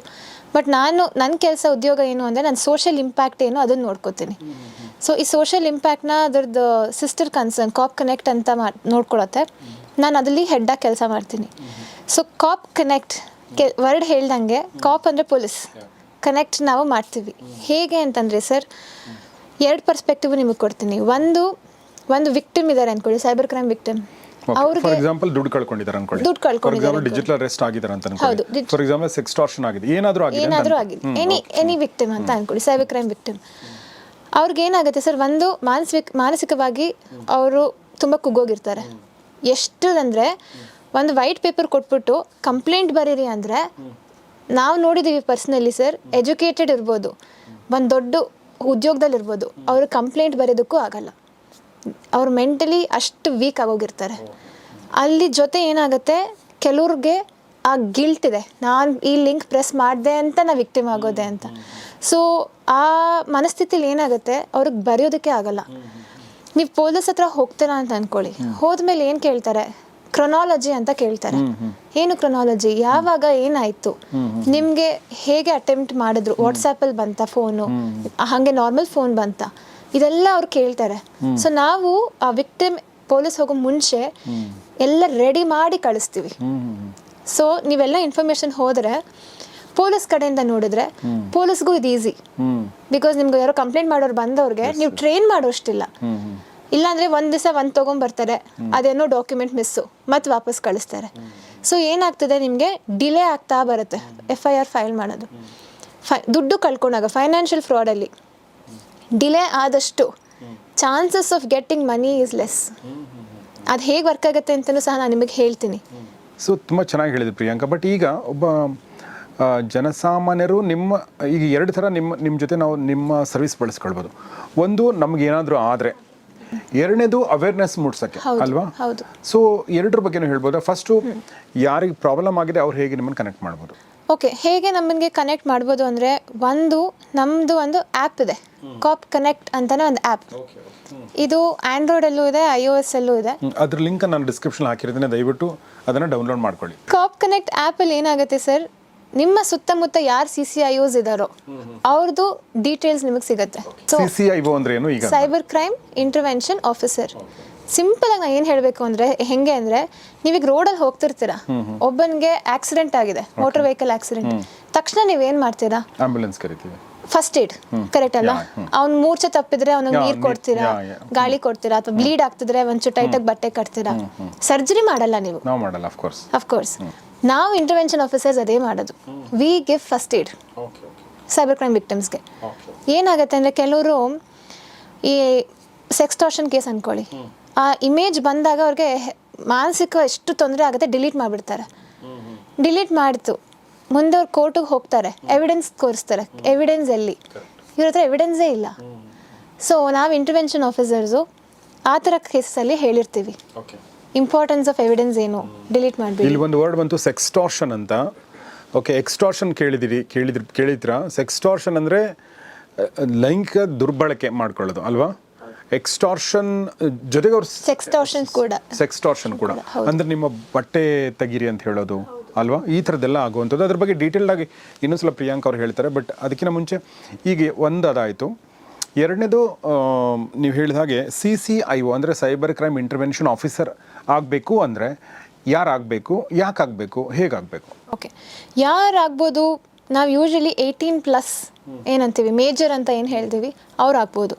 ಬಟ್ ನಾನು ನನ್ನ ಕೆಲಸ ಉದ್ಯೋಗ ಏನು ಅಂದರೆ ನಾನು ಸೋಷಿಯಲ್ ಇಂಪ್ಯಾಕ್ಟ್ ಏನು ಅದನ್ನು ನೋಡ್ಕೋತೀನಿ. ಸೊ ಈ ಸೋಷಿಯಲ್ ಇಂಪ್ಯಾಕ್ಟ್ನ ಅದ್ರದ್ದು ಸಿಸ್ಟರ್ ಕನ್ಸರ್ನ್ ಕಾಪ್ ಕನೆಕ್ಟ್ ಅಂತ ಮಾ, ನೋಡ್ಕೊಳತ್ತೆ. ನಾನು ಅದರಲ್ಲಿ ಹೆಡ್ಡಾಗಿ ಕೆಲಸ ಮಾಡ್ತೀನಿ. So cop connect key word ಹೇಳ್ದಂಗೆ ಕಾಪ್ ಅಂದರೆ ಪೊಲೀಸ್ ಕನೆಕ್ಟ್ ನಾವು ಮಾಡ್ತೀವಿ. ಹೇಗೆ ಅಂತಂದರೆ ಸರ್, ಎರಡು ಪರ್ಸ್ಪೆಕ್ಟಿವ್ ನಿಮಗೆ ಕೊಡ್ತೀನಿ. ಒಂದು ಒಂದು ವಿಕ್ಟಿಮ್ ಇದ್ದಾರೆ ಅಂದ್ಕೊಳ್ಳಿ cyber crime victim for example ದುಡ್ಡು ಕಳ್ಕೊಂಡಿದ್ದಾರೆ ಅನ್ಕೊಳ್ಳಿ. ದುಡ್ಡು ಕಳ್ಕೊಂಡಿದ್ದಾರೆ ಡಿಜಿಟಲ್ ಅರೆಸ್ಟ್ ಆಗಿದ್ದಾರೆ ಅಂತ ಹೌದು, ಅನ್ಕೊಳ್ಳಿ ಫಾರ್ ಎಕ್ಸಾಂಪಲ್ ಸೆಕ್ಸ್ಟಾರ್ಷನ್ ಆಗಿದೆ. ಏನಾದರೂ ಆಗಿದೆ ಏನಾದರೂ ಆಗಿದೆ. ಎನಿ ಎನಿ ವಿಕ್ಟಿಮ್ ಅಂತ ಅನ್ಕೊಳ್ಳಿ. ಸೈಬರ್ ಕ್ರೈಮ್ ವಿಕ್ಟಿಮ್ ಅವ್ರಿಗೆ ಏನಾಗುತ್ತೆ ಸರ್? ಒಂದು ಮಾನಸಿಕ ಮಾನಸಿಕವಾಗಿ ಅವರು ತುಂಬ ಕುಗ್ಗೋಗಿರ್ತಾರೆ. ಎಷ್ಟು ಅಂದರೆ ಒಂದು ವೈಟ್ ಪೇಪರ್ ಕೊಟ್ಬಿಟ್ಟು ಕಂಪ್ಲೇಂಟ್ ಬರೀರಿ ಅಂದರೆ ನಾವು ನೋಡಿದ್ದೀವಿ ಪರ್ಸ್ನಲಿ ಸರ್ ಎಜುಕೇಟೆಡ್ ಇರ್ಬೋದು. ಒಂದು ದೊಡ್ಡ ಉದ್ಯೋಗದಲ್ಲಿ ಇರ್ಬೋದು ಅವರು ಕಂಪ್ಲೇಂಟ್ ಬರೆಯೋದಕ್ಕೂ ಆಗಲ್ಲ. ಅವ್ರು ಮೆಂಟಲಿ ಅಷ್ಟು ವೀಕ್ ಆಗೋಗಿರ್ತಾರೆ. ಅಲ್ಲಿ ಜೊತೆ ಏನಾಗುತ್ತೆ? ಕೆಲವ್ರಿಗೆ ಆ ಗಿಲ್ಟ್ ಇದೆ. ನಾನು ಈ ಲಿಂಕ್ ಪ್ರೆಸ್ ಮಾಡಿದೆ ಅಂತ ನಾ ವಿಕ್ಟಿಮ್ ಆಗೋದೆ ಅಂತ. ಸೊ ಆ ಮನಸ್ಥಿತಿಲಿ ಏನಾಗುತ್ತೆ? ಅವ್ರಿಗೆ ಬರೆಯೋದಕ್ಕೆ ಆಗಲ್ಲ. ನೀವು ಪೊಲೀಸ್ ಹತ್ರ ಹೋಗ್ತೀರಾ ಅಂತ ಅನ್ಕೊಳ್ಳಿ. ಹೋದ್ಮೇಲೆ ಏನು ಕೇಳ್ತಾರೆ? ಕ್ರೊನಾಲಜಿ ಅಂತ ಕೇಳ್ತಾರೆ. ಏನು ಕ್ರೊನಾಲಜಿ ಯಾವಾಗ ಏನಾಯ್ತು? ನಿಮಗೆ ಹೇಗೆ ಅಟೆಂಪ್ಟ್ ಮಾಡಿದ್ರು? ವಾಟ್ಸಾಪಲ್ಲಿ ಬಂತ ಫೋನು ಹಾಗೆ ನಾರ್ಮಲ್ ಫೋನ್ ಬಂತ. ಇದೆಲ್ಲ ಅವ್ರು ಕೇಳ್ತಾರೆ. ಸೊ ನಾವು ಆ ವಿಕ್ಟಿಮ್ ಪೊಲೀಸ್ ಹೋಗೋ ಮುಂಚೆ ಎಲ್ಲ ರೆಡಿ ಮಾಡಿ ಕಳಿಸ್ತೀವಿ. ಸೊ ನೀವೆಲ್ಲ ಇನ್ಫಾರ್ಮೇಶನ್ ಹೋದರೆ ಪೊಲೀಸ್ ಕಡೆಯಿಂದ ನೋಡಿದ್ರೆ ಪೊಲೀಸ್ಗೂ ಇದು ಈಸಿ ಬಿಕಾಸ್ ನಿಮ್ಗೆ ಯಾರೋ ಕಂಪ್ಲೇಂಟ್ ಮಾಡೋರು ಬಂದವ್ರಿಗೆ ನೀವು ಟ್ರೈನ್ ಮಾಡೋಷ್ಟಿಲ್ಲ. ಇಲ್ಲಾಂದ್ರೆ ಒಂದು ದಿವಸ ಒಂದು ತಗೊಂಬರ್ತಾರೆ ಅದೇನೋ ಡಾಕ್ಯುಮೆಂಟ್ ಮಿಸ್ಸು ಮತ್ತೆ ವಾಪಸ್ ಕಳಿಸ್ತಾರೆ. ಸೊ ಏನಾಗ್ತದೆ ನಿಮಗೆ? ಡಿಲೇ ಆಗ್ತಾ ಬರುತ್ತೆ. ಎಫ್ ಐ ಆರ್ ಫೈಲ್ ಮಾಡೋದು. ಫೈ ದುಡ್ಡು ಕಳ್ಕೊಂಡಾಗ ಫೈನಾನ್ಷಿಯಲ್ ಫ್ರಾಡಲ್ಲಿ ಡಿಲೇ ಆದಷ್ಟು chances of getting money is less. ಅದು ಹೇಗೆ ವರ್ಕ್ ಆಗುತ್ತೆ ಅಂತಲೂ ಸಹ ನಾನು ನಿಮಗೆ ಹೇಳ್ತೀನಿ. ಸೊ ತುಂಬ ಚೆನ್ನಾಗಿ ಹೇಳಿದ್ರು ಪ್ರಿಯಾಂಕಾ. ಬಟ್ ಈಗ ಒಬ್ಬ ಜನಸಾಮಾನ್ಯರು ನಿಮ್ಮ ಈಗ ಎರಡು ಥರ ನಿಮ್ಮ ನಿಮ್ಮ ಜೊತೆ ನಾವು ನಿಮ್ಮ ಸರ್ವಿಸ್ ಬಳಸ್ಕೊಳ್ಬೋದು. ಒಂದು ನಮ್ಗೆ ಏನಾದರೂ ಆದರೆ. ಎರಡನೇದು ಅವೇರ್ನೆಸ್ ಮೂಡ್ಸೋಕ್ಕೆ ಅಲ್ವಾ. ಸೊ ಎರಡರ ಬಗ್ಗೆನೂ ಹೇಳ್ಬೋದು? ಫಸ್ಟು ಯಾರಿಗೆ ಪ್ರಾಬ್ಲಮ್ ಆಗಿದೆ ಅವ್ರು ಹೇಗೆ ನಿಮ್ಮನ್ನು ಕನೆಕ್ಟ್ ಮಾಡ್ಬೋದು? ಓಕೆ ಹೇಗೆ ನಮ್ಮನಿಗೆ ಕನೆಕ್ಟ್ ಮಾಡ್ಬೋದು ಅಂದರೆ ಒಂದು ನಮ್ಮದು ಒಂದು ಆ್ಯಪ್ ಇದೆ. ಕಾಪ್ ಕನೆಕ್ಟ್ ಅಂತಲೇ ಒಂದು ಆ್ಯಪ್ ಇದು ಆ್ಯಂಡ್ರಾಯ್ಡಲ್ಲೂ ಇದೆ ಐ ಓ ಎಸ್ ಅಲ್ಲೂ ಇದೆ ಅದ್ರ ಲಿಂಕ್ ನಾನು ಡಿಸ್ಕ್ರಿಪ್ಷನ್ ಹಾಕಿರ್ತೀನಿ ದಯವಿಟ್ಟು ಅದನ್ನು ಡೌನ್ಲೋಡ್ ಮಾಡ್ಕೊಳ್ಳಿ. ಕಾಪ್ ಕನೆಕ್ಟ್ ಆ್ಯಪಲ್ಲಿ ಏನಾಗುತ್ತೆ ಸರ್? ನಿಮ್ಮ ಸುತ್ತಮುತ್ತ ಯಾರು ಸಿ ಸಿ ಐ ಓಸ್ ಇದಾರೋ ಅವ್ರದ್ದು ಡೀಟೇಲ್ಸ್ ನಿಮಗೆ ಸಿಗುತ್ತೆ. ಸೊ ಸಿ ಐ ಅಂದ್ರೆ ಏನು ಈಗ? Cyber crime intervention officer simple ಆಗಿ ನಾನು ಏನು ಹೇಳಬೇಕು ಅಂದರೆ ಹೆಂಗೆ ಅಂದರೆ ನೀವೀಗ ರೋಡಲ್ಲಿ ಹೋಗ್ತಿರ್ತೀರಾ ಒಬ್ಬನಿಗೆ ಆಕ್ಸಿಡೆಂಟ್ ಆಗಿದೆ ಮೋಟರ್ ವೆಹಿಕಲ್ ಆಕ್ಸಿಡೆಂಟ್ ತಕ್ಷಣ ನೀವೇನು ಮಾಡ್ತೀರಾ? ಆಂಬ್ಯುಲೆನ್ಸ್ ಕರಿತೀವಿ. ಫಸ್ಟ್ ಏಡ್ ಕರೆಕ್ಟ್ ಅಲ್ಲ? ಅವ್ನ್ ಮೂರ್ಛೆ ತಪ್ಪಿದ್ರೆ ಅವ್ನಿಗೆ ನೀರ್ ಕೊಡ್ತೀರಾ. ಗಾಳಿ ಕೊಡ್ತೀರಾ? ಅಥವಾ ಬ್ಲೀಡ್ ಆಗ್ತಿದ್ರೆ ಒಂಚೂರು ಟೈಟಾಗಿ ಬಟ್ಟೆ ಕಟ್ತೀರಾ? ಸರ್ಜರಿ ಮಾಡಲ್ಲ ನೀವು. ಅಫ್ಕೋರ್ಸ್ ಅಫ್ಕೋರ್ಸ್ ನಾವು ಇಂಟರ್ವೆನ್ಷನ್ ಆಫೀಸರ್ಸ್ ಅದೇ ಮಾಡೋದು. We give first aid cyber crime ವಿಕ್ಟಮ್ಸ್ಗೆ ಏನಾಗುತ್ತೆ ಅಂದರೆ ಕೆಲವರು ಈ ಸೆಕ್ಸ್ಟಾರ್ಷನ್ ಕೇಸ್ ಅಂದ್ಕೊಳ್ಳಿ ಆ ಇಮೇಜ್ ಬಂದಾಗ ಅವ್ರಿಗೆ ಮಾನಸಿಕ ಎಷ್ಟು ತೊಂದರೆ ಆಗುತ್ತೆ ಡಿಲೀಟ್ ಮಾಡಿಬಿಡ್ತಾರೆ. ಡಿಲೀಟ್ ಮಾಡಿತು. ಮುಂದೆ ಅವ್ರು ಕೋರ್ಟಿಗೆ ಹೋಗ್ತಾರೆ. ಎವಿಡೆನ್ಸ್ ತೋರಿಸ್ತಾರೆ. ಎವಿಡೆನ್ಸ್ ಎಲ್ಲಿ? ಇವ್ರ ಹತ್ರ ಎವಿಡೆನ್ಸೇ ಇಲ್ಲ. ಸೊ ನಾವು ಇಂಟರ್ವೆನ್ಷನ್ ಆಫೀಸರ್ಸು ಆ ಥರ ಕೇಸಲ್ಲಿ ಹೇಳಿರ್ತೀವಿ. ಇಂಪಾರ್ಟೆನ್ಸ್ ಆಫ್ ಎವಿಡೆನ್ಸ್ ಏನು? ಡಿಲೀಟ್ ಮಾಡಬೇಕು ಇಲ್ಲಿ ಒಂದು ವರ್ಡ್ ಬಂತು ಸೆಕ್ಸ್ಟಾರ್ಷನ್ ಅಂತ. ಓಕೆ ಎಕ್ಸ್ಟಾರ್ಷನ್ ಕೇಳಿದಿರಿ ಕೇಳಿದ್ರಿ ಕೇಳಿದ್ರ? ಸೆಕ್ಸ್ಟಾರ್ಷನ್ ಅಂದರೆ ಲೈಂಗಿಕ ದುರ್ಬಳಕೆ ಮಾಡ್ಕೊಳ್ಳೋದು ಅಲ್ವಾ? ಎಕ್ಸ್ಟಾರ್ಷನ್ ಜೊತೆಗೆ ಅವ್ರು ಸೆಕ್ಸ್ಟಾರ್ಷನ್ ಕೂಡ. ಸೆಕ್ಸ್ಟಾರ್ಷನ್ ಕೂಡ. ಅಂದ್ರೆ ನಿಮ್ಮ ಬಟ್ಟೆ ತೆಗೀರಿ ಅಂತ ಹೇಳೋದು ಅಲ್ವಾ? ಈ ಥರದ್ದೆಲ್ಲ ಆಗುವಂಥದ್ದು. ಅದ್ರ ಬಗ್ಗೆ ಡೀಟೇಲ್ಡ್ ಆಗಿ ಇನ್ನೊಂದ್ಸಲ ಪ್ರಿಯಾಂಕ್ ಅವ್ರು ಹೇಳ್ತಾರೆ. ಬಟ್ ಅದಕ್ಕಿಂತ ಮುಂಚೆ ಈಗ ಒಂದು ಅದಾಯಿತು. ಎರಡನೇದು ನೀವು ಹೇಳಿದ ಹಾಗೆ ಸಿ ಸಿ ಐ ಒ ಅಂದರೆ ಸೈಬರ್ ಕ್ರೈಮ್ ಇಂಟರ್ವೆನ್ಷನ್ ಆಫೀಸರ್ ಆಗಬೇಕು ಅಂದರೆ ಯಾರಾಗಬೇಕು ಯಾಕೆ ಆಗಬೇಕು ಹೇಗಾಗಬೇಕು ಓಕೆ ಯಾರಾಗ್ಬೋದು ನಾವು ಯೂಶಲಿ ಏಯ್ಟೀನ್ ಪ್ಲಸ್ ಏನಂತೀವಿ? ಮೇಜರ್ ಅಂತ ಏನು ಹೇಳ್ತೀವಿ? ಅವ್ರು ಆಗ್ಬೋದು.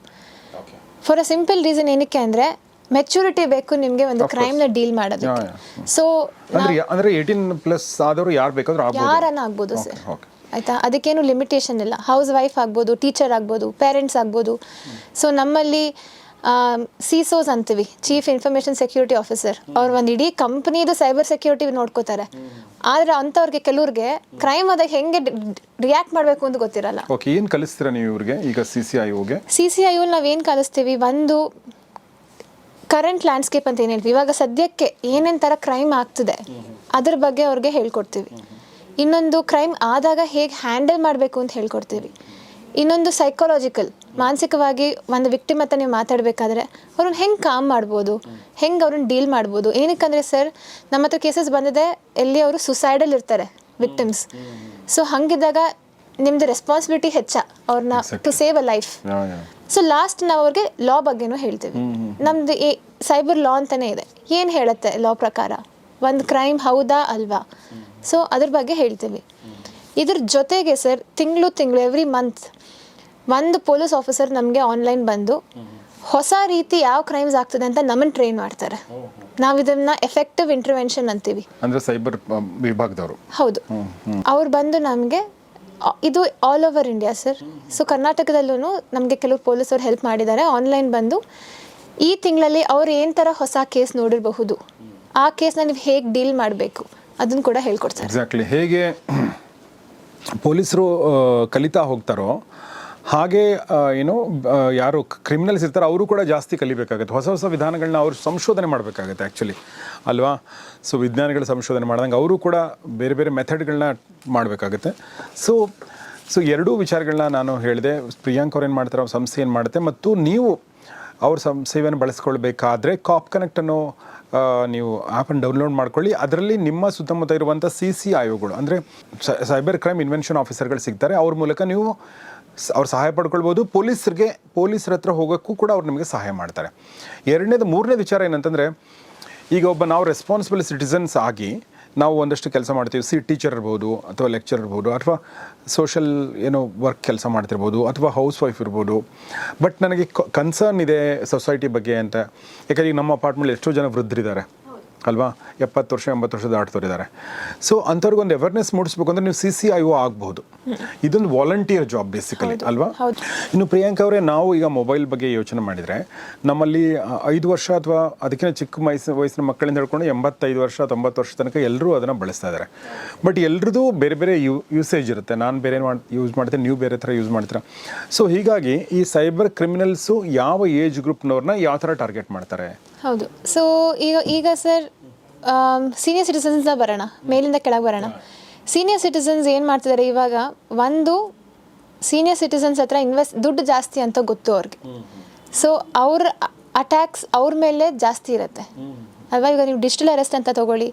ಫಾರ್ ಅ ಸಿಂಪಲ್ ರೀಸನ್ ಏನಕ್ಕೆ ಅಂದರೆ ಮೆಚುರಿಟಿ ಬೇಕು ನಿಮಗೆ ಒಂದು ಕ್ರೈಮ್ನ ಡೀಲ್ ಮಾಡೋದು ಸೊ ಅಂದ್ರೆ ಅಂದ್ರೆ ಏಯ್ಟೀನ್ ಪ್ಲಸ್ ಆದವರು ಯಾರು ಬೇಕಾದ್ರೂ ಯಾರನ್ನ ಆಗ್ಬೋದು ಸರ್ ಆಯಿತಾ? ಅದಕ್ಕೇನು ಲಿಮಿಟೇಷನ್ ಇಲ್ಲ. ಹೌಸ್ ವೈಫ್ ಆಗ್ಬೋದು ಟೀಚರ್ ಆಗ್ಬೋದು ಪೇರೆಂಟ್ಸ್ ಆಗ್ಬೋದು. ಸೊ ನಮ್ಮಲ್ಲಿ ಸಿಸೋಸ್ ಅಂತೀವಿ ಚೀಫ್ ಇನ್ಫಾರ್ಮೇಷನ್ ಸೆಕ್ಯೂರಿಟಿ ಆಫೀಸರ್ ಅವ್ರು ಒಂದು ಇಡೀ ಕಂಪ್ನಿದು ಸೈಬರ್ ಸೆಕ್ಯೂರಿಟಿ ನೋಡ್ಕೋತಾರೆ. ಆದ್ರೆ ಅಂಥವ್ರಿಗೆ ಕೆಲವ್ರಿಗೆ ಕ್ರೈಮ್ ಆದಾಗ ಹೆಂಗೆ ರಿಯಾಕ್ಟ್ ಮಾಡಬೇಕು ಅಂತ ಗೊತ್ತಿರಲ್ಲ. ಓಕೆ ಏನು ಕಲಿಸ್ತೀರಾ ನೀವು ಇವ್ರಿಗೆ ಈಗ ಸಿ ಸಿ ಐ ಓಗೆ ಸಿ ಸಿ ಐ ನಾವೇನು ಕಲಿಸ್ತೀವಿ ಒಂದು ಕರೆಂಟ್ ಲ್ಯಾಂಡ್ಸ್ಕೇಪ್ ಅಂತ ಏನು ಹೇಳ್ತೀವಿ. ಇವಾಗ ಸದ್ಯಕ್ಕೆ ಏನೇನು ಥರ ಕ್ರೈಮ್ ಆಗ್ತಿದೆ ಅದ್ರ ಬಗ್ಗೆ ಅವ್ರಿಗೆ ಹೇಳ್ಕೊಡ್ತೀವಿ. ಇನ್ನೊಂದು ಕ್ರೈಮ್ ಆದಾಗ ಹೇಗೆ ಹ್ಯಾಂಡಲ್ ಮಾಡಬೇಕು ಅಂತ ಹೇಳ್ಕೊಡ್ತೀವಿ. ಇನ್ನೊಂದು ಸೈಕಾಲಜಿಕಲ್ ಮಾನಸಿಕವಾಗಿ ಒಂದು ವಿಕ್ಟಿಮ್ ಹತ್ರ ನೀವು ಮಾತಾಡಬೇಕಾದ್ರೆ ಅವ್ರನ್ನ ಹೆಂಗೆ ಕಾಮ್ ಮಾಡ್ಬೋದು? ಹೆಂಗೆ ಅವ್ರನ್ನ ಡೀಲ್ ಮಾಡ್ಬೋದು? ಏನಕ್ಕಂದರೆ ಸರ್ ನಮ್ಮ ಹತ್ರ ಕೇಸಸ್ ಬಂದಿದೆ ಎಲ್ಲಿ ಅವರು ಸುಸೈಡಲ್ ಇರ್ತಾರೆ ವಿಕ್ಟಿಮ್ಸ್ ಸೊ ಹಂಗಿದ್ದಾಗ ನಿಮ್ಮದು ರೆಸ್ಪಾನ್ಸಿಬಿಲಿಟಿ ಹೆಚ್ಚ ಅವ್ರನ್ನ to save a life so last ನಾವು ಅವ್ರಿಗೆ ಲಾ ಬಗ್ಗೆನೂ ಹೇಳ್ತೀವಿ. ನಮ್ದು ಈ ಸೈಬರ್ ಲಾ ಅಂತಲೇ ಇದೆ. ಏನು ಹೇಳುತ್ತೆ ಲಾ ಪ್ರಕಾರ? ಒಂದು ಕ್ರೈಮ್ ಹೌದಾ ಅಲ್ವಾ? ಸೊ ಅದ್ರ ಬಗ್ಗೆ ಹೇಳ್ತೀವಿ. ಇದ್ರ ಜೊತೆಗೆ ಸರ್ ತಿಂಗಳು ತಿಂಗಳು ಎವ್ರಿ ಮಂತ್ ಒಂದು ಪೊಲೀಸ್ ಆಫೀಸರ್ ನಮಗೆ ಆನ್ಲೈನ್ ಬಂದು ಹೊಸ ರೀತಿ ಯಾವ ಕ್ರೈಮ್ಸ್ ಆಗ್ತದೆ ಅಂತ ನಮ್ಮನ್ನು ಟ್ರೈನ್ ಮಾಡ್ತಾರೆ. ನಾವು ಇದನ್ನ ಎಫೆಕ್ಟಿವ್ ಇಂಟರ್ವೆನ್ಷನ್ ಅಂತೀವಿ. ಅಂದ್ರೆ ಸೈಬರ್ ವಿಭಾಗದವರು. ಹೌದು. ಅವ್ರು ಬಂದು ನಮಗೆ ಇದು all over India sir so ಕರ್ನಾಟಕದಲ್ಲೂ ನಮಗೆ ಕೆಲವು ಪೊಲೀಸರು ಹೆಲ್ಪ್ ಮಾಡಿದ್ದಾರೆ. ಆನ್ಲೈನ್ ಬಂದು ಈ ತಿಂಗಳಲ್ಲಿ ಅವ್ರು ಏನ್ ತರ ಹೊಸ ಕೇಸ್ ನೋಡಿರಬಹುದು ಆ ಕೇಸ್ನ ನೀವು ಹೇಗೆ ಡೀಲ್ ಮಾಡಬೇಕು ಅದನ್ನು ಕೂಡ ಹೇಳ್ಕೊಡ್ತಾರೆ. ಎಕ್ಸಾಕ್ಟ್ಲಿ ಹೇಗೆ ಪೊಲೀಸರು ಕಲಿತಾ ಹೋಗ್ತಾರೋ, ಹಾಗೆ ಏನು ಯಾರು ಕ್ರಿಮಿನಲ್ಸ್ ಇರ್ತಾರೋ, ಅವರು ಕೂಡ ಜಾಸ್ತಿ ಕಲಿಬೇಕಾಗುತ್ತೆ. ಹೊಸ ಹೊಸ ವಿಧಾನಗಳನ್ನ ಅವರು ಸಂಶೋಧನೆ ಮಾಡಬೇಕಾಗುತ್ತೆ ಆ್ಯಕ್ಚುಲಿ ಅಲ್ವಾ? ಸೊ ವಿಜ್ಞಾನಿಗಳು ಸಂಶೋಧನೆ ಮಾಡ್ದಂಗೆ ಅವರು ಕೂಡ ಬೇರೆ ಬೇರೆ ಮೆಥಡ್ಗಳನ್ನ ಮಾಡಬೇಕಾಗುತ್ತೆ. ಸೊ ಸೊ ಎರಡೂ ವಿಚಾರಗಳನ್ನ ನಾನು ಹೇಳಿದೆ. ಪ್ರಿಯಾಂಕ್ ಅವ್ರು ಏನು ಮಾಡ್ತಾರೆ, ಅವ್ರ ಸಂಸ್ಥೆ ಏನು ಮಾಡುತ್ತೆ, ಮತ್ತು ನೀವು ಅವ್ರ ಸಂ ಸೇವೆಯನ್ನು ಬಳಸ್ಕೊಳ್ಬೇಕಾದ್ರೆ ಕಾಪ್ ಕನೆಕ್ಟ್ ಅನ್ನೋ ನೀವು ಆ್ಯಪನ್ನು ಡೌನ್ಲೋಡ್ ಮಾಡ್ಕೊಳ್ಳಿ. ಅದರಲ್ಲಿ ನಿಮ್ಮ ಸುತ್ತಮುತ್ತ ಇರುವಂಥ ಸಿ ಸಿ ಆಯೋಗಳು ಅಂದರೆ ಸೈಬರ್ ಕ್ರೈಮ್ ಇನ್ವೆನ್ಷನ್ ಆಫೀಸರ್ಗಳು ಸಿಗ್ತಾರೆ. ಅವ್ರ ಮೂಲಕ ನೀವು ಅವ್ರು ಅವ್ರ ಸಹಾಯ ಪಡ್ಕೊಳ್ಬೋದು. ಪೊಲೀಸರಿಗೆ, ಪೊಲೀಸರ ಹತ್ರ ಹೋಗೋಕ್ಕೂ ಕೂಡ ಅವ್ರು ನಿಮಗೆ ಸಹಾಯ ಮಾಡ್ತಾರೆ. ಎರಡನೇದು ಮೂರನೇ ವಿಚಾರ ಏನಂತಂದರೆ, ಈಗ ಒಬ್ಬ ನಾವು ರೆಸ್ಪಾನ್ಸಿಬಲ್ ಸಿಟಿಸನ್ಸ್ ಆಗಿ ನಾವು ಒಂದಷ್ಟು ಕೆಲಸ ಮಾಡ್ತೀವಿ. ಸಿ ಟೀಚರ್ ಇರ್ಬೋದು, ಅಥವಾ ಲೆಕ್ಚರ್ ಇರ್ಬೋದು, ಅಥವಾ ಸೋಷಲ್ ಏನೋ ವರ್ಕ್ ಕೆಲಸ ಮಾಡ್ತಿರ್ಬೋದು, ಅಥವಾ ಹೌಸ್ ವೈಫ್ ಇರ್ಬೋದು. ಬಟ್ ನನಗೆ ಕನ್ಸರ್ನ್ ಇದೆ ಸೊಸೈಟಿ ಬಗ್ಗೆ ಅಂತ. ಯಾಕಂದರೆ ಈಗ ನಮ್ಮ ಅಪಾರ್ಟ್ಮೆಂಟ್ ಎಷ್ಟೋ ಜನ ವೃದ್ಧರಿದ್ದಾರೆ. ಅಲ್ವಾ? ಎಪ್ಪತ್ತು ವರ್ಷ ಎಂಬತ್ತು ವರ್ಷದ ದಾಟ್ತೋರಿದ್ದಾರೆ ಸೊ ಅಂಥವ್ರಿಗೊಂದು ಅವೇರ್ನೆಸ್ ಮೂಡಿಸ್ಬೇಕು ಅಂದರೆ ನೀವು ಸಿ ಸಿ ಐ ಒ ಆಗ್ಬೋದು. ಇದೊಂದು ವಾಲಂಟಿಯರ್ ಜಾಬ್ ಬೇಸಿಕಲಿ ಅಲ್ವಾ. ಇನ್ನು ಪ್ರಿಯಾಂಕ ಅವರೇ ನಾವು ಈಗ ಮೊಬೈಲ್ ಬಗ್ಗೆ ಯೋಚನೆ ಮಾಡಿದರೆ ನಮ್ಮಲ್ಲಿ ಐದು ವರ್ಷ ಅಥವಾ ಅದಕ್ಕಿಂತ ಚಿಕ್ಕ ವಯಸ್ಸು ವಯಸ್ಸಿನ ಮಕ್ಕಳಿಂದ ಹೇಳ್ಕೊಂಡು ಎಂಬತ್ತೈದು ವರ್ಷ ತೊಂಬತ್ತು ವರ್ಷ ತನಕ ಎಲ್ಲರೂ ಅದನ್ನು ಬಳಸ್ತಾ ಇದ್ದಾರೆ. ಬಟ್ ಎಲ್ರದ್ದು ಬೇರೆ ಬೇರೆ ಯೂ ಯೂಸೇಜ್ ಇರುತ್ತೆ. ನಾನು ಬೇರೆ ಮಾಡಿ ಯೂಸ್ ಮಾಡ್ತೀನಿ ನೀವು ಬೇರೆ ಥರ ಯೂಸ್ ಮಾಡ್ತೀರಾ. ಸೊ ಹೀಗಾಗಿ ಈ ಸೈಬರ್ ಕ್ರಿಮಿನಲ್ಸು ಯಾವ ಏಜ್ ಗ್ರೂಪ್ನವ್ರನ್ನ ಯಾವ ಥರ ಟಾರ್ಗೆಟ್ ಮಾಡ್ತಾರೆ? ಹೌದು. ಸೊ ಈಗ ಈಗ ಸರ್ ಸೀನಿಯರ್ ಸಿಟಿಸನ್ಸ್ನ ಬರೋಣ. ಮೇಲಿಂದ ಕೆಳಗೆ ಬರೋಣ. ಸೀನಿಯರ್ ಸಿಟಿಸನ್ಸ್ ಏನು ಮಾಡ್ತಿದ್ದಾರೆ ಇವಾಗ? ಒಂದು ಸೀನಿಯರ್ ಸಿಟಿಸನ್ಸ್ ಹತ್ರ ಇನ್ವೆಸ್ಟ್ ದುಡ್ಡು ಜಾಸ್ತಿ ಅಂತ ಗೊತ್ತು ಅವ್ರಿಗೆ. ಸೊ ಅವ್ರ ಅಟ್ಯಾಕ್ಸ್ ಅವ್ರ ಮೇಲೆ ಜಾಸ್ತಿ ಇರುತ್ತೆ. ಅಲ್ವಾ? ಈಗ ನೀವು ಡಿಜಿಟಲ್ ಅರೆಸ್ಟ್ ಅಂತ ತಗೊಳ್ಳಿ.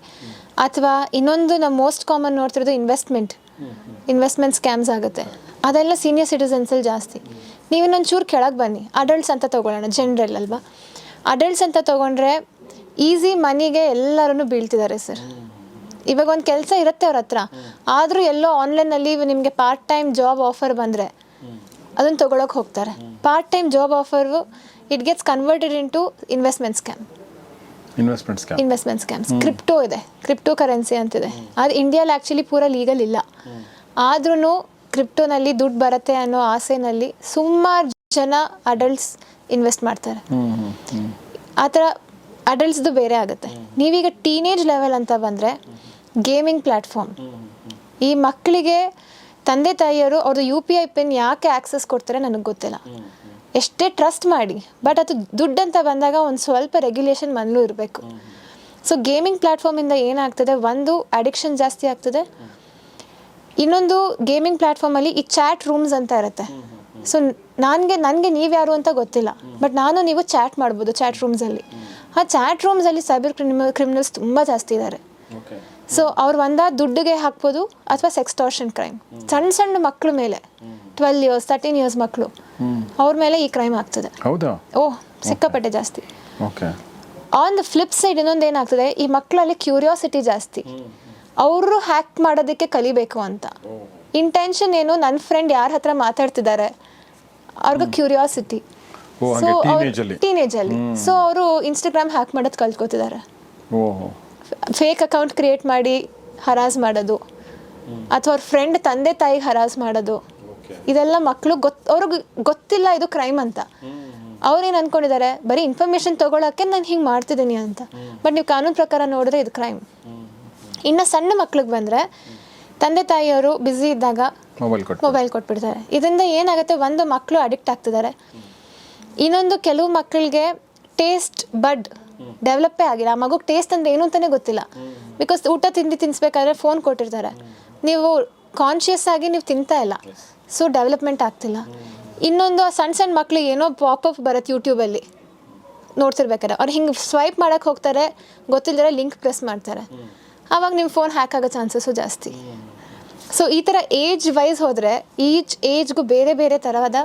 ಅಥವಾ ಇನ್ನೊಂದು ನಾವು ಮೋಸ್ಟ್ ಕಾಮನ್ ನೋಡ್ತಿರೋದು ಇನ್ವೆಸ್ಟ್ಮೆಂಟ್ ಇನ್ವೆಸ್ಟ್ಮೆಂಟ್ ಸ್ಕ್ಯಾಮ್ಸ್ ಆಗುತ್ತೆ. ಅದೆಲ್ಲ ಸೀನಿಯರ್ ಸಿಟಿಸನ್ಸಲ್ಲಿ ಜಾಸ್ತಿ. ನೀವು ಇನ್ನೊಂದು ಚೂರು ಕೆಳಗೆ ಬನ್ನಿ. ಅಡಲ್ಟ್ಸ್ ಅಂತ ತಗೊಳ್ಳೋಣ ಜನರಲ್ ಅಲ್ವಾ? ಅಡಲ್ಟ್ಸ್ ಅಂತ ತಗೊಂಡ್ರೆ ಈಸಿ ಮನಿಗೆ ಎಲ್ಲರೂ ಬೀಳ್ತಿದ್ದಾರೆ ಸರ್ ಇವಾಗ ಒಂದು ಕೆಲಸ ಇರುತ್ತೆ ಅವ್ರ ಹತ್ರ. ಆದರೂ ಎಲ್ಲೋ ಆನ್ಲೈನಲ್ಲಿ ನಿಮಗೆ ಪಾರ್ಟ್ ಟೈಮ್ ಜಾಬ್ ಆಫರ್ ಬಂದರೆ ಅದನ್ನು ತೊಗೊಳಕ್ಕೆ ಹೋಗ್ತಾರೆ. Part time job offer it gets converted into investment scam investment scam investment scams crypto ಇದೆ. ಕ್ರಿಪ್ಟೋ ಕರೆನ್ಸಿ ಅಂತಿದೆ. ಅದು ಇಂಡಿಯಾಲಿ ಆ್ಯಕ್ಚುಲಿ ಪೂರ ಲೀಗಲ್ ಇಲ್ಲ. ಆದ್ರೂ ಕ್ರಿಪ್ಟೋನಲ್ಲಿ ದುಡ್ಡು ಬರುತ್ತೆ ಅನ್ನೋ ಆಸೆನಲ್ಲಿ ಸುಮಾರು ಜನ ಅಡಲ್ಟ್ಸ್ ಇನ್ವೆಸ್ಟ್ ಮಾಡ್ತಾರೆ. ಆ ಥರ ಅಡಲ್ಟ್ಸ್ದು ಬೇರೆ ಆಗುತ್ತೆ. ನೀವೀಗ ಟೀನೇಜ್ ಲೆವೆಲ್ ಅಂತ ಬಂದರೆ ಗೇಮಿಂಗ್ ಪ್ಲ್ಯಾಟ್ಫಾರ್ಮ್ ಈ ಮಕ್ಕಳಿಗೆ ತಂದೆ ತಾಯಿಯರು ಅವ್ರದ್ದು ಯು ಪಿ ಐ ಪಿನ್ ಯಾಕೆ ಆಕ್ಸೆಸ್ ಕೊಡ್ತಾರೆ ನನಗೆ ಗೊತ್ತಿಲ್ಲ. ಎಷ್ಟೇ ಟ್ರಸ್ಟ್ ಮಾಡಿ ಬಟ್ ಅದು ದುಡ್ಡು ಅಂತ ಬಂದಾಗ ಒಂದು ಸ್ವಲ್ಪ ರೆಗ್ಯುಲೇಷನ್ ಮನೂ ಇರಬೇಕು. ಸೊ ಗೇಮಿಂಗ್ ಪ್ಲ್ಯಾಟ್ಫಾರ್ಮಿಂದ ಏನಾಗ್ತದೆ? ಒಂದು ಅಡಿಕ್ಷನ್ ಜಾಸ್ತಿ ಆಗ್ತದೆ. ಇನ್ನೊಂದು ಗೇಮಿಂಗ್ ಪ್ಲ್ಯಾಟ್ಫಾರ್ಮಲ್ಲಿ ಈ ಚಾಟ್ ರೂಮ್ಸ್ ಅಂತ ಇರುತ್ತೆ. ಸೊ ನನಗೆ ನನಗೆ ನೀವು ಯಾರು ಅಂತ ಗೊತ್ತಿಲ್ಲ. ಬಟ್ ನಾನು ನೀವು ಚಾಟ್ ಮಾಡ್ಬೋದು ಚಾಟ್ ರೂಮ್ಸಲ್ಲಿ ಆ ಚಾಟ್ ರೂಮ್ಸಲ್ಲಿ ಸೈಬರ್ ಕ್ರಿಮಿನಲ್ ಕ್ರಿಮಿನಲ್ಸ್ ತುಂಬ ಜಾಸ್ತಿ ಇದ್ದಾರೆ ಸೊ ಅವ್ರು ಒಂದ ದುಡ್ಡಿಗೆ ಹಾಕ್ಬೋದು ಅಥವಾ ಸೆಕ್ಸ್ಟಾರ್ಷನ್ ಕ್ರೈಮ್ ಸಣ್ಣ ಸಣ್ಣ ಮಕ್ಕಳ ಮೇಲೆ. ಟ್ವೆಲ್ ಇಯರ್ಸ್ ತರ್ಟೀನ್ ಇಯರ್ಸ್ ಮಕ್ಕಳು ಅವ್ರ ಮೇಲೆ ಈ ಕ್ರೈಮ್ ಆಗ್ತದೆ. ಓಹ್ ಸಿಕ್ಕಾಪಟ್ಟೆ ಜಾಸ್ತಿ. ಆನ್ ದ ಫ್ಲಿಪ್ ಸೈಡ್ ಇನ್ನೊಂದು ಏನಾಗ್ತದೆ ಈ ಮಕ್ಕಳಲ್ಲಿ ಕ್ಯೂರಿಯಾಸಿಟಿ ಜಾಸ್ತಿ. ಅವರು ಹ್ಯಾಕ್ ಮಾಡೋದಕ್ಕೆ ಕಲಿಬೇಕು ಅಂತ. ಇಂಟೆನ್ಷನ್ ಏನು? ನನ್ನ ಫ್ರೆಂಡ್ ಯಾರ ಹತ್ರ ಮಾತಾಡ್ತಿದ್ದಾರೆ? ಅವ್ರಿಗೆ ಕ್ಯೂರಿಯಾಸಿಟಿ ಸೊ ಟೀನೇಜ್ ಅಲ್ಲಿ. ಟೀನೇಜಲ್ಲಿ ಸೊ ಅವರು ಇನ್ಸ್ಟಾಗ್ರಾಮ್ ಹ್ಯಾಕ್ ಮಾಡೋದು ಕಲ್ತ್ಕೋತಿದ್ದಾರೆ ಫೇಕ್ ಅಕೌಂಟ್ ಕ್ರಿಯೇಟ್ ಮಾಡಿ ಹರಾಜ್ ಮಾಡೋದು. ಅಥವಾ ಅವ್ರ ಫ್ರೆಂಡ್ ತಂದೆ ತಾಯಿಗೆ ಹರಾಜ್ ಮಾಡೋದು. ಇದೆಲ್ಲ ಮಕ್ಕಳು ಗೊತ್ ಅವ್ರಿಗೆ ಗೊತ್ತಿಲ್ಲ ಇದು ಕ್ರೈಮ್ ಅಂತ. ಅವ್ರೇನು ಅನ್ಕೊಂಡಿದ್ದಾರೆ ಬರೀ ಇನ್ಫಾರ್ಮೇಶನ್ ತೊಗೊಳಕ್ಕೆ ನಾನು ಹಿಂಗೆ ಮಾಡ್ತಿದ್ದೀನಿ ಅಂತ. ಬಟ್ ನೀವು ಕಾನೂನು ಪ್ರಕಾರ ನೋಡಿದ್ರೆ ಇದು ಕ್ರೈಮ್ ಇನ್ನು ಸಣ್ಣ ಮಕ್ಳಿಗೆ ಬಂದರೆ ತಂದೆ ತಾಯಿಯವರು ಬ್ಯುಸಿ ಇದ್ದಾಗ ಮೊಬೈಲ್ ಕೊಟ್ಬಿಡ್ತಾರೆ. ಇದರಿಂದ ಏನಾಗುತ್ತೆ? ಒಂದು ಮಕ್ಕಳು ಅಡಿಕ್ಟ್ ಆಗ್ತಿದ್ದಾರೆ. ಇನ್ನೊಂದು ಕೆಲವು ಮಕ್ಕಳಿಗೆ ಟೇಸ್ಟ್ ಬಡ್ ಡೆವಲಪ್ಪೇ ಆಗಿಲ್ಲ. ಆ ಮಗುಗೆ ಟೇಸ್ಟ್ ಅಂದ್ರೆ ಏನು ಅಂತಾನೆ ಗೊತ್ತಿಲ್ಲ. ಬಿಕಾಸ್ ಊಟ ತಿಂಡಿ ತಿನ್ಸ್ಬೇಕಾದ್ರೆ ಫೋನ್ ಕೊಟ್ಟಿರ್ತಾರೆ. ನೀವು ಕಾನ್ಷಿಯಸ್ ಆಗಿ ನೀವು ತಿಂತಾ ಇಲ್ಲ. ಸೊ ಡೆವಲಪ್ಮೆಂಟ್ ಆಗ್ತಿಲ್ಲ. ಇನ್ನೊಂದು ಆ ಸಣ್ಣ ಸಣ್ಣ ಮಕ್ಳಿಗೆ ಏನೋ ಪಾಪಪ್ ಬರುತ್ತೆ ಯೂಟ್ಯೂಬಲ್ಲಿ ನೋಡ್ತಿರ್ಬೇಕಾರೆ ಅವ್ರು ಹಿಂಗೆ ಸ್ವೈಪ್ ಮಾಡೋಕ್ಕೆ ಹೋಗ್ತಾರೆ. ಗೊತ್ತಿಲ್ಲದ್ರೆ ಲಿಂಕ್ ಪ್ರೆಸ್ ಮಾಡ್ತಾರೆ. ಆವಾಗ ನಿಮ್ಮ ಫೋನ್ ಹ್ಯಾಕ್ ಆಗೋ ಚಾನ್ಸಸ್ಸು ಜಾಸ್ತಿ. ಸೊ ಈ ಥರ ಏಜ್ ವೈಸ್ ಹೋದರೆ ಈಚ್ ಏಜ್ಗೂ ಬೇರೆ ಬೇರೆ ತರಹದ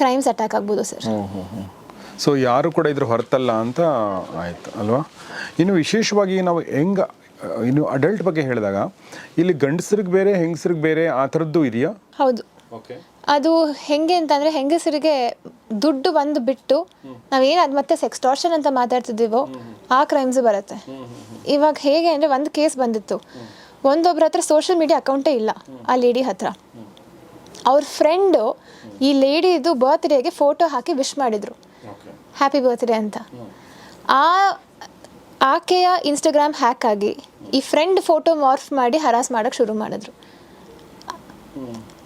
ಕ್ರೈಮ್ಸ್ ಅಟ್ಯಾಕ್ ಆಗ್ಬೋದು ಸರ್ ಸೊ ಯಾರು ಕೂಡ ಇದ್ರ ಹೊರತಲ್ಲ ಅಂತ ಆಯ್ತು ಅಲ್ವಾ? ಇನ್ನು ವಿಶೇಷವಾಗಿ ನಾವು ಹೆಂಗ ಇನ್ನು ಅಡಲ್ಟ್ ಬಗ್ಗೆ ಹೇಳಿದಾಗ ಇಲ್ಲಿ ಗಂಡಸ್ರಿಗೆ ಬೇರೆ ಹೆಂಗಸ್ರಿಗೆ ಬೇರೆ ಆ ಥರದ್ದು ಇದೆಯಾ? ಹೌದು. ಓಕೆ ಅದು ಹೆಂಗೆ ಅಂತಂದರೆ ಹೆಂಗಸರಿಗೆ ದುಡ್ಡು ಬಂದು ಬಿಟ್ಟು ನಾವೇನು ಅದು ಮತ್ತೆ ಸೆಕ್ಸ್ಟಾರ್ಷನ್ ಅಂತ ಮಾತಾಡ್ತಿದ್ದೀವೋ ಆ ಕ್ರೈಮ್ಸ್ ಬರುತ್ತೆ. ಇವಾಗ ಹೇಗೆ ಅಂದರೆ ಒಂದು ಕೇಸ್ ಬಂದಿತ್ತು. ಒಂದೊಬ್ರ ಹತ್ರ ಸೋಷಿಯಲ್ ಮೀಡಿಯಾ ಅಕೌಂಟೇ ಇಲ್ಲ ಆ ಲೇಡಿ ಹತ್ರ. ಅವ್ರ ಫ್ರೆಂಡು ಈ ಲೇಡಿದು ಬರ್ತ್ಡೇಗೆ ಫೋಟೋ ಹಾಕಿ ವಿಶ್ ಮಾಡಿದರು. ಹ್ಯಾಪಿ ಬರ್ತ್ಡೇ ಅಂತ. ಆ ಆಕೆಯ ಇನ್ಸ್ಟಾಗ್ರಾಮ್ ಹ್ಯಾಕ್ ಆಗಿ ಈ ಫ್ರೆಂಡ್ ಫೋಟೋ ಮಾರ್ಫ್ ಮಾಡಿ ಹರಾಸ್ ಮಾಡೋಕ್ಕೆ ಶುರು ಮಾಡಿದ್ರು.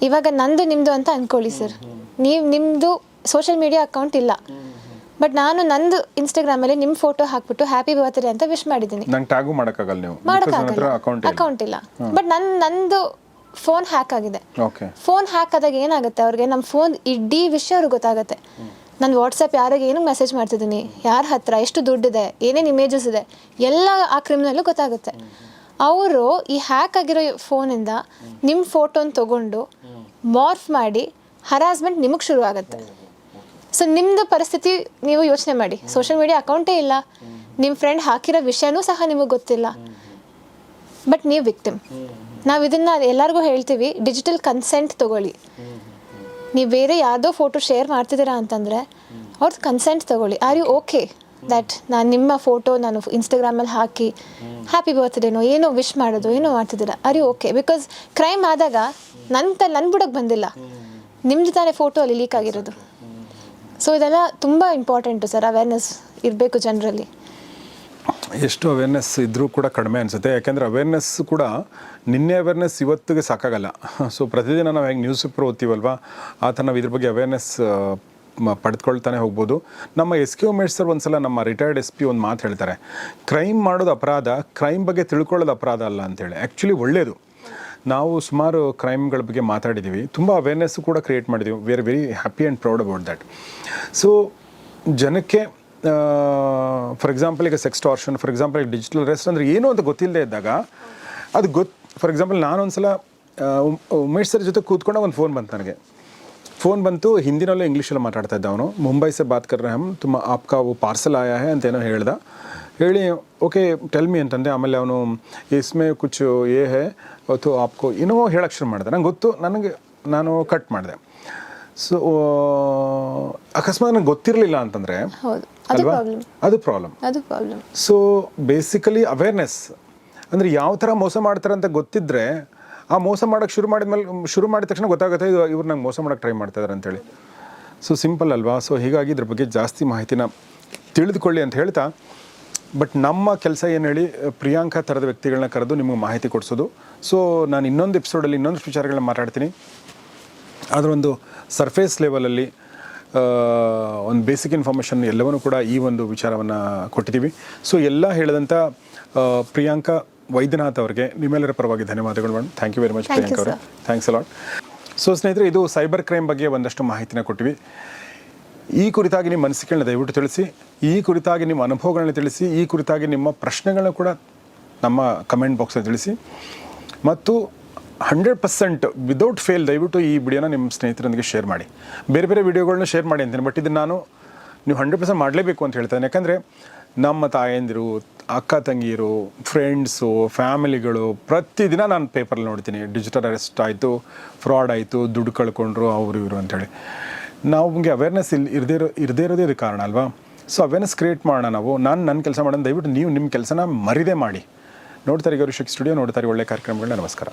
ಇವಾಗ ನಂದು ನಿಮ್ಮದು ಅಂತ ಅಂದ್ಕೊಳ್ಳಿ ಸರ್ ನೀವು ನಿಮ್ಮದು ಸೋಷಿಯಲ್ ಮೀಡಿಯಾ ಅಕೌಂಟ್ ಇಲ್ಲ. ಬಟ್ ನಾನು ನಂದು ಇನ್ಸ್ಟಾಗ್ರಾಮಲ್ಲಿ ನಿಮ್ ಫೋಟೋ ಹಾಕ್ಬಿಟ್ಟು ಹ್ಯಾಪಿ ಬರ್ತ್ಡೇ ಅಂತ ವಿಶ್ ಮಾಡಿದ್ದೀನಿ. ನಂಗೆ ಟ್ಯಾಗು ಮಾಡೋಕ್ಕಾಗಲ್ಲ ನೀವು. ಮಾಡೋಕ್ಕಾಗಲ್ಲ. ಅಕೌಂಟ್ ಇಲ್ಲ. ಬಟ್ ನನ್ ನಂದು ಫೋನ್ ಹ್ಯಾಕ್ ಆಗಿದೆ. ಓಕೆ ಫೋನ್ ಹ್ಯಾಕ್ ಆದಾಗ ಏನಾಗುತ್ತೆ? ಅವ್ರಿಗೆ ನಮ್ಮ ಫೋನ್ ಇಡೀ ವಿಷಯ ಅವ್ರಿಗೆ ಗೊತ್ತಾಗುತ್ತೆ. ನಾನು ವಾಟ್ಸಪ್ ಯಾರಿಗೆ ಏನು ಮೆಸೇಜ್ ಮಾಡ್ತಿದ್ದೀನಿ. ಯಾರ ಹತ್ರ ಎಷ್ಟು ದುಡ್ಡಿದೆ ಏನೇನು ಇಮೇಜಸ್ ಇದೆ ಎಲ್ಲ ಆ ಕ್ರಿಮಿನಲ್ಲು ಗೊತ್ತಾಗುತ್ತೆ. ಅವರು ಈ ಹ್ಯಾಕ್ ಆಗಿರೋ ಫೋನಿಂದ ನಿಮ್ಮ ಫೋಟೋನ ತಗೊಂಡು ಮಾರ್ಫ್ ಮಾಡಿ ಹರಾಸ್ಮೆಂಟ್ ನಿಮಗೆ ಶುರು ಆಗುತ್ತೆ ಸೊ ನಿಮ್ಮದು ಪರಿಸ್ಥಿತಿ ನೀವು ಯೋಚನೆ ಮಾಡಿ. ಸೋಷಿಯಲ್ ಮೀಡಿಯಾ ಅಕೌಂಟೇ ಇಲ್ಲ. ನಿಮ್ಮ ಫ್ರೆಂಡ್ ಹಾಕಿರೋ ವಿಷಯನೂ ಸಹ ನಿಮಗೆ ಗೊತ್ತಿಲ್ಲ. ಬಟ್ ನೀವು ವಿಕ್ಟಿಮ್ ನಾವು ಇದನ್ನ ಎಲ್ಲರಿಗೂ ಹೇಳ್ತೀವಿ ಡಿಜಿಟಲ್ ಕನ್ಸೆಂಟ್ ತಗೊಳ್ಳಿ. ನೀವು ಬೇರೆ ಯಾವುದೋ ಫೋಟೋ ಶೇರ್ ಮಾಡ್ತಿದ್ದೀರಾ ಅಂತಂದರೆ ಅವ್ರದ್ದು ಕನ್ಸೆಂಟ್ ತಗೊಳ್ಳಿ. ಆರ್ ಯು ಓಕೆ ದಟ್ ನಾನು ನಿಮ್ಮ ಫೋಟೋ ನಾನು ಇನ್ಸ್ಟಾಗ್ರಾಮಲ್ಲಿ ಹಾಕಿ ಹ್ಯಾಪಿ ಬರ್ತ್ಡೇನೋ ಏನೋ ವಿಶ್ ಮಾಡೋದು, ಏನೋ ಮಾಡ್ತಿದ್ದೀರಾ? Are you okay because crime ಆದಾಗ ನನ್ನ ತ ನನ್ನ ಬುಡಕ್ಕೆ ಬಂದಿಲ್ಲ. ನಿಮ್ಮದು ತಾನೇ ಫೋಟೋ ಅಲ್ಲಿ ಲೀಕ್ ಆಗಿರೋದು. ಸೊ ಇದೆಲ್ಲ ತುಂಬ ಇಂಪಾರ್ಟೆಂಟು ಸರ್ ಅವೇರ್ನೆಸ್ ಇರಬೇಕು ಜನರಲ್ಲಿ. ಎಷ್ಟು ಅವೇರ್ನೆಸ್ ಇದ್ದರೂ ಕೂಡ ಕಡಿಮೆ ಅನಿಸುತ್ತೆ. ಯಾಕೆಂದರೆ ಅವೇರ್ನೆಸ್ ಕೂಡ ನಿನ್ನೆ ಅವೇರ್ನೆಸ್ ಇವತ್ತಿಗೆ ಸಾಕಾಗಲ್ಲ. ಸೊ ಪ್ರತಿದಿನ ನಾವು ಹೆಂಗೆ ನ್ಯೂಸ್ ಪೇಪರ್ ಓದ್ತೀವಲ್ವ, ಆ ಥರ ನಾವು ಇದ್ರ ಬಗ್ಗೆ ಅವೇರ್ನೆಸ್ ಪಡೆದುಕೊಳ್ತಾನೆ ಹೋಗ್ಬೋದು. ನಮ್ಮ ಎಸ್ ಕೆ ಉಮೇಶ್ ಸರ್ ಒಂದ್ಸಲ ನಮ್ಮ ರಿಟೈರ್ಡ್ ಎಸ್ ಪಿ ಒಂದು ಮಾತು ಹೇಳ್ತಾರೆ. ಕ್ರೈಮ್ ಮಾಡೋದು ಅಪರಾಧ ಕ್ರೈಮ್ ಬಗ್ಗೆ ತಿಳ್ಕೊಳ್ಳೋದು ಅಪರಾಧ ಅಲ್ಲ ಅಂತೇಳಿ ಆ್ಯಕ್ಚುಲಿ ಒಳ್ಳೆಯದು ನಾವು ಸುಮಾರು ಕ್ರೈಮ್ಗಳ ಬಗ್ಗೆ ಮಾತಾಡಿದ್ದೀವಿ. ತುಂಬ ಅವೇರ್ನೆಸ್ಸು ಕೂಡ ಕ್ರಿಯೇಟ್ ಮಾಡಿದ್ದೀವಿ. We are very happy and proud about that so ಜನಕ್ಕೆ ಫಾರ್ ಎಕ್ಸಾಂಪಲ್ ಈಗ ಸೆಕ್ಸ್ ಟಾರ್ಷನ್ ಫಾರ್ ಎಕ್ಸಾಂಪಲ್ ಈಗ ಡಿಜಿಟಲ್ ರೆಸ್ಟ್ ಅಂದರೆ ಏನು ಅಂತ ಗೊತ್ತಿಲ್ಲದೆ ಇದ್ದಾಗ, ಅದು ಗೊತ್ತು ಫಾರ್ ಎಕ್ಸಾಂಪಲ್ ನಾನೊಂದ್ಸಲ ಸಲ ಉಮ್- ಉಮೇಶ್ ಸರ್ ಜೊತೆ ಕೂತ್ಕೊಂಡು ಒಂದು ಫೋನ್ ಬಂತು ನನಗೆ. ಫೋನ್ ಬಂತು, ಹಿಂದಿನಲ್ಲೂ ಇಂಗ್ಲೀಷಲ್ಲಿ ಮಾತಾಡ್ತಾ ಇದ್ದ ಅವನು. ಮುಂಬೈ ಸೆ ಬಾತ್ ಕರ್ ಹಮ್, ತುಂಬ ಆಪ್ಕಾ ಪಾರ್ಸಲ್ ಆಯಾ ಹೇ ಅಂತ ಏನೋ ಹೇಳ್ದ. ಹೇಳಿ ಓಕೆ ಟೆಲ್ ಮಿ ಅಂತಂದೆ. ಆಮೇಲೆ ಅವನು, ಇಸ್ಮೇ ಕುಚ್ ಏ ಹೇ. ಅವತ್ತು ಆಪ್ಕೋ ಏನೋ ಹೇಳಕ್ಕೆ ಶುರು ಮಾಡಿದೆ. ನಂಗೆ ಗೊತ್ತು ನನಗೆ ನಾನು ಕಟ್ ಮಾಡಿದೆ. ಸೊ ಅಕಸ್ಮಾತ್ ನಂಗೆ ಗೊತ್ತಿರಲಿಲ್ಲ ಅಂತಂದರೆ ಅಲ್ವಾ? ಪ್ರಾಬ್ಲಮ್ ಅದು ಪ್ರಾಬ್ಲಮ್ ಅದು ಪ್ರಾಬ್ಲಮ್ ಸೊ ಬೇಸಿಕಲಿ ಅವೇರ್ನೆಸ್ ಅಂದರೆ ಯಾವ ಥರ ಮೋಸ ಮಾಡ್ತಾರೆ ಅಂತ ಗೊತ್ತಿದ್ದರೆ ಆ ಮೋಸ ಮಾಡೋಕ್ಕೆ ಶುರು ಮಾಡಿದ ಮೇಲೆ ಶುರು ಮಾಡಿದ ತಕ್ಷಣ ಗೊತ್ತಾಗುತ್ತೆ ಇದು ಇವ್ರು ನಂಗೆ ಮೋಸ ಮಾಡೋಕ್ಕೆ ಟ್ರೈ ಮಾಡ್ತಾ ಇದ್ದಾರೆ ಅಂತೇಳಿ. ಸೊ ಸಿಂಪಲ್ ಅಲ್ವಾ? ಸೊ ಹೀಗಾಗಿ ಇದ್ರ ಬಗ್ಗೆ ಜಾಸ್ತಿ ಮಾಹಿತಿನ ತಿಳಿದುಕೊಳ್ಳಿ ಅಂತ ಹೇಳ್ತಾ ಬಟ್ ನಮ್ಮ ಕೆಲಸ ಏನು ಹೇಳಿ ಪ್ರಿಯಾಂಕಾ ಥರದ ವ್ಯಕ್ತಿಗಳನ್ನ ಕರೆದು ನಿಮಗೆ ಮಾಹಿತಿ ಕೊಡಿಸೋದು. ಸೊ ನಾನು ಇನ್ನೊಂದು ಎಪಿಸೋಡಲ್ಲಿ ಇನ್ನೊಂದಷ್ಟು ವಿಚಾರಗಳನ್ನ ಮಾತಾಡ್ತೀನಿ. ಅದರ ಒಂದು ಸರ್ಫೇಸ್ ಲೆವೆಲಲ್ಲಿ ಒಂದು ಬೇಸಿಕ್ ಇನ್ಫಾರ್ಮೇಷನ್ ಎಲ್ಲವನ್ನೂ ಕೂಡ ಈ ಒಂದು ವಿಚಾರವನ್ನು ಕೊಟ್ಟಿದ್ದೀವಿ ಸೊ ಎಲ್ಲ ಹೇಳಿದಂಥ ಪ್ರಿಯಾಂಕಾ ವೈದ್ಯನಾಥ್ ಅವರಿಗೆ ನಿಮ್ಮೆಲ್ಲರ ಪರವಾಗಿ ಧನ್ಯವಾದಗಳು madam thank you very much Priyanka ಅವರೇ. ಥ್ಯಾಂಕ್ಸ್ ಅಲಾಟ್ ಸೊ ಸ್ನೇಹಿತರೆ ಇದು ಸೈಬರ್ ಕ್ರೈಮ್ ಬಗ್ಗೆ ಒಂದಷ್ಟು ಮಾಹಿತಿನ ಕೊಟ್ಟಿವಿ. ಈ ಕುರಿತಾಗಿ ನಿಮ್ಮ ಅನಿಸಿಕೆಗಳನ್ನ ದಯವಿಟ್ಟು ತಿಳಿಸಿ, ಈ ಕುರಿತಾಗಿ ನಿಮ್ಮ ಅನುಭವಗಳನ್ನ ತಿಳಿಸಿ, ಈ ಕುರಿತಾಗಿ ನಿಮ್ಮ ಪ್ರಶ್ನೆಗಳನ್ನ ಕೂಡ ನಮ್ಮ ಕಮೆಂಟ್ ಬಾಕ್ಸಲ್ಲಿ ತಿಳಿಸಿ. ಮತ್ತು ಹಂಡ್ರೆಡ್ ಪರ್ಸೆಂಟ್ ವಿದೌಟ್ ಫೇಲ್ ದಯವಿಟ್ಟು ಈ ವಿಡಿಯೋನ ನಿಮ್ಮ ಸ್ನೇಹಿತರೊಂದಿಗೆ ಶೇರ್ ಮಾಡಿ. ಬೇರೆ ಬೇರೆ ವಿಡಿಯೋಗಳನ್ನ ಶೇರ್ ಮಾಡಿ ಅಂತೀನಿ ಬಟ್ ಇದನ್ನು ನಾನು ನೀವು ಹಂಡ್ರೆಡ್ ಪರ್ಸೆಂಟ್ ಮಾಡಲೇಬೇಕು ಅಂತ ಹೇಳ್ತೇನೆ. ಯಾಕಂದರೆ ನಮ್ಮ ತಾಯಂದಿರು, ಅಕ್ಕ ತಂಗಿಯರು ಫ್ರೆಂಡ್ಸು ಫ್ಯಾಮಿಲಿಗಳು ಪ್ರತಿದಿನ ನಾನು ಪೇಪರಲ್ಲಿ ನೋಡ್ತೀನಿ. ಡಿಜಿಟಲ್ ಅರೆಸ್ಟ್ ಆಯಿತು ಫ್ರಾಡ್ ಆಯಿತು, ದುಡ್ಡು ಕಳ್ಕೊಂಡ್ರು, ಅವರು ಇವರು ನಾವು ನಮಗೆ ಅವೇರ್ನೆಸ್ ಇಲ್ಲಿ ಇರದೇ ಇರೋ ಇರದೇ ಇರೋದೇ ಇದು ಕಾರಣ ಅಲ್ವಾ? ಸೊ ಅವೇರ್ನೆಸ್ ಕ್ರಿಯೇಟ್ ಮಾಡೋಣ ನಾವು. ನಾನು ನನ್ನ ಕೆಲಸ ಮಾಡೋಣ. ದಯವಿಟ್ಟು ನೀವು ನಿಮ್ಮ ಕೆಲಸನ ಮರಿದೇ ಮಾಡಿ. ನೋಡ್ತಾರೆ ಗೌರಿ ಸ್ಟುಡಿಯೋ ನೋಡ್ತಾರೆ ಒಳ್ಳೆ ಕಾರ್ಯಕ್ರಮಗಳನ್ನ. ನಮಸ್ಕಾರ.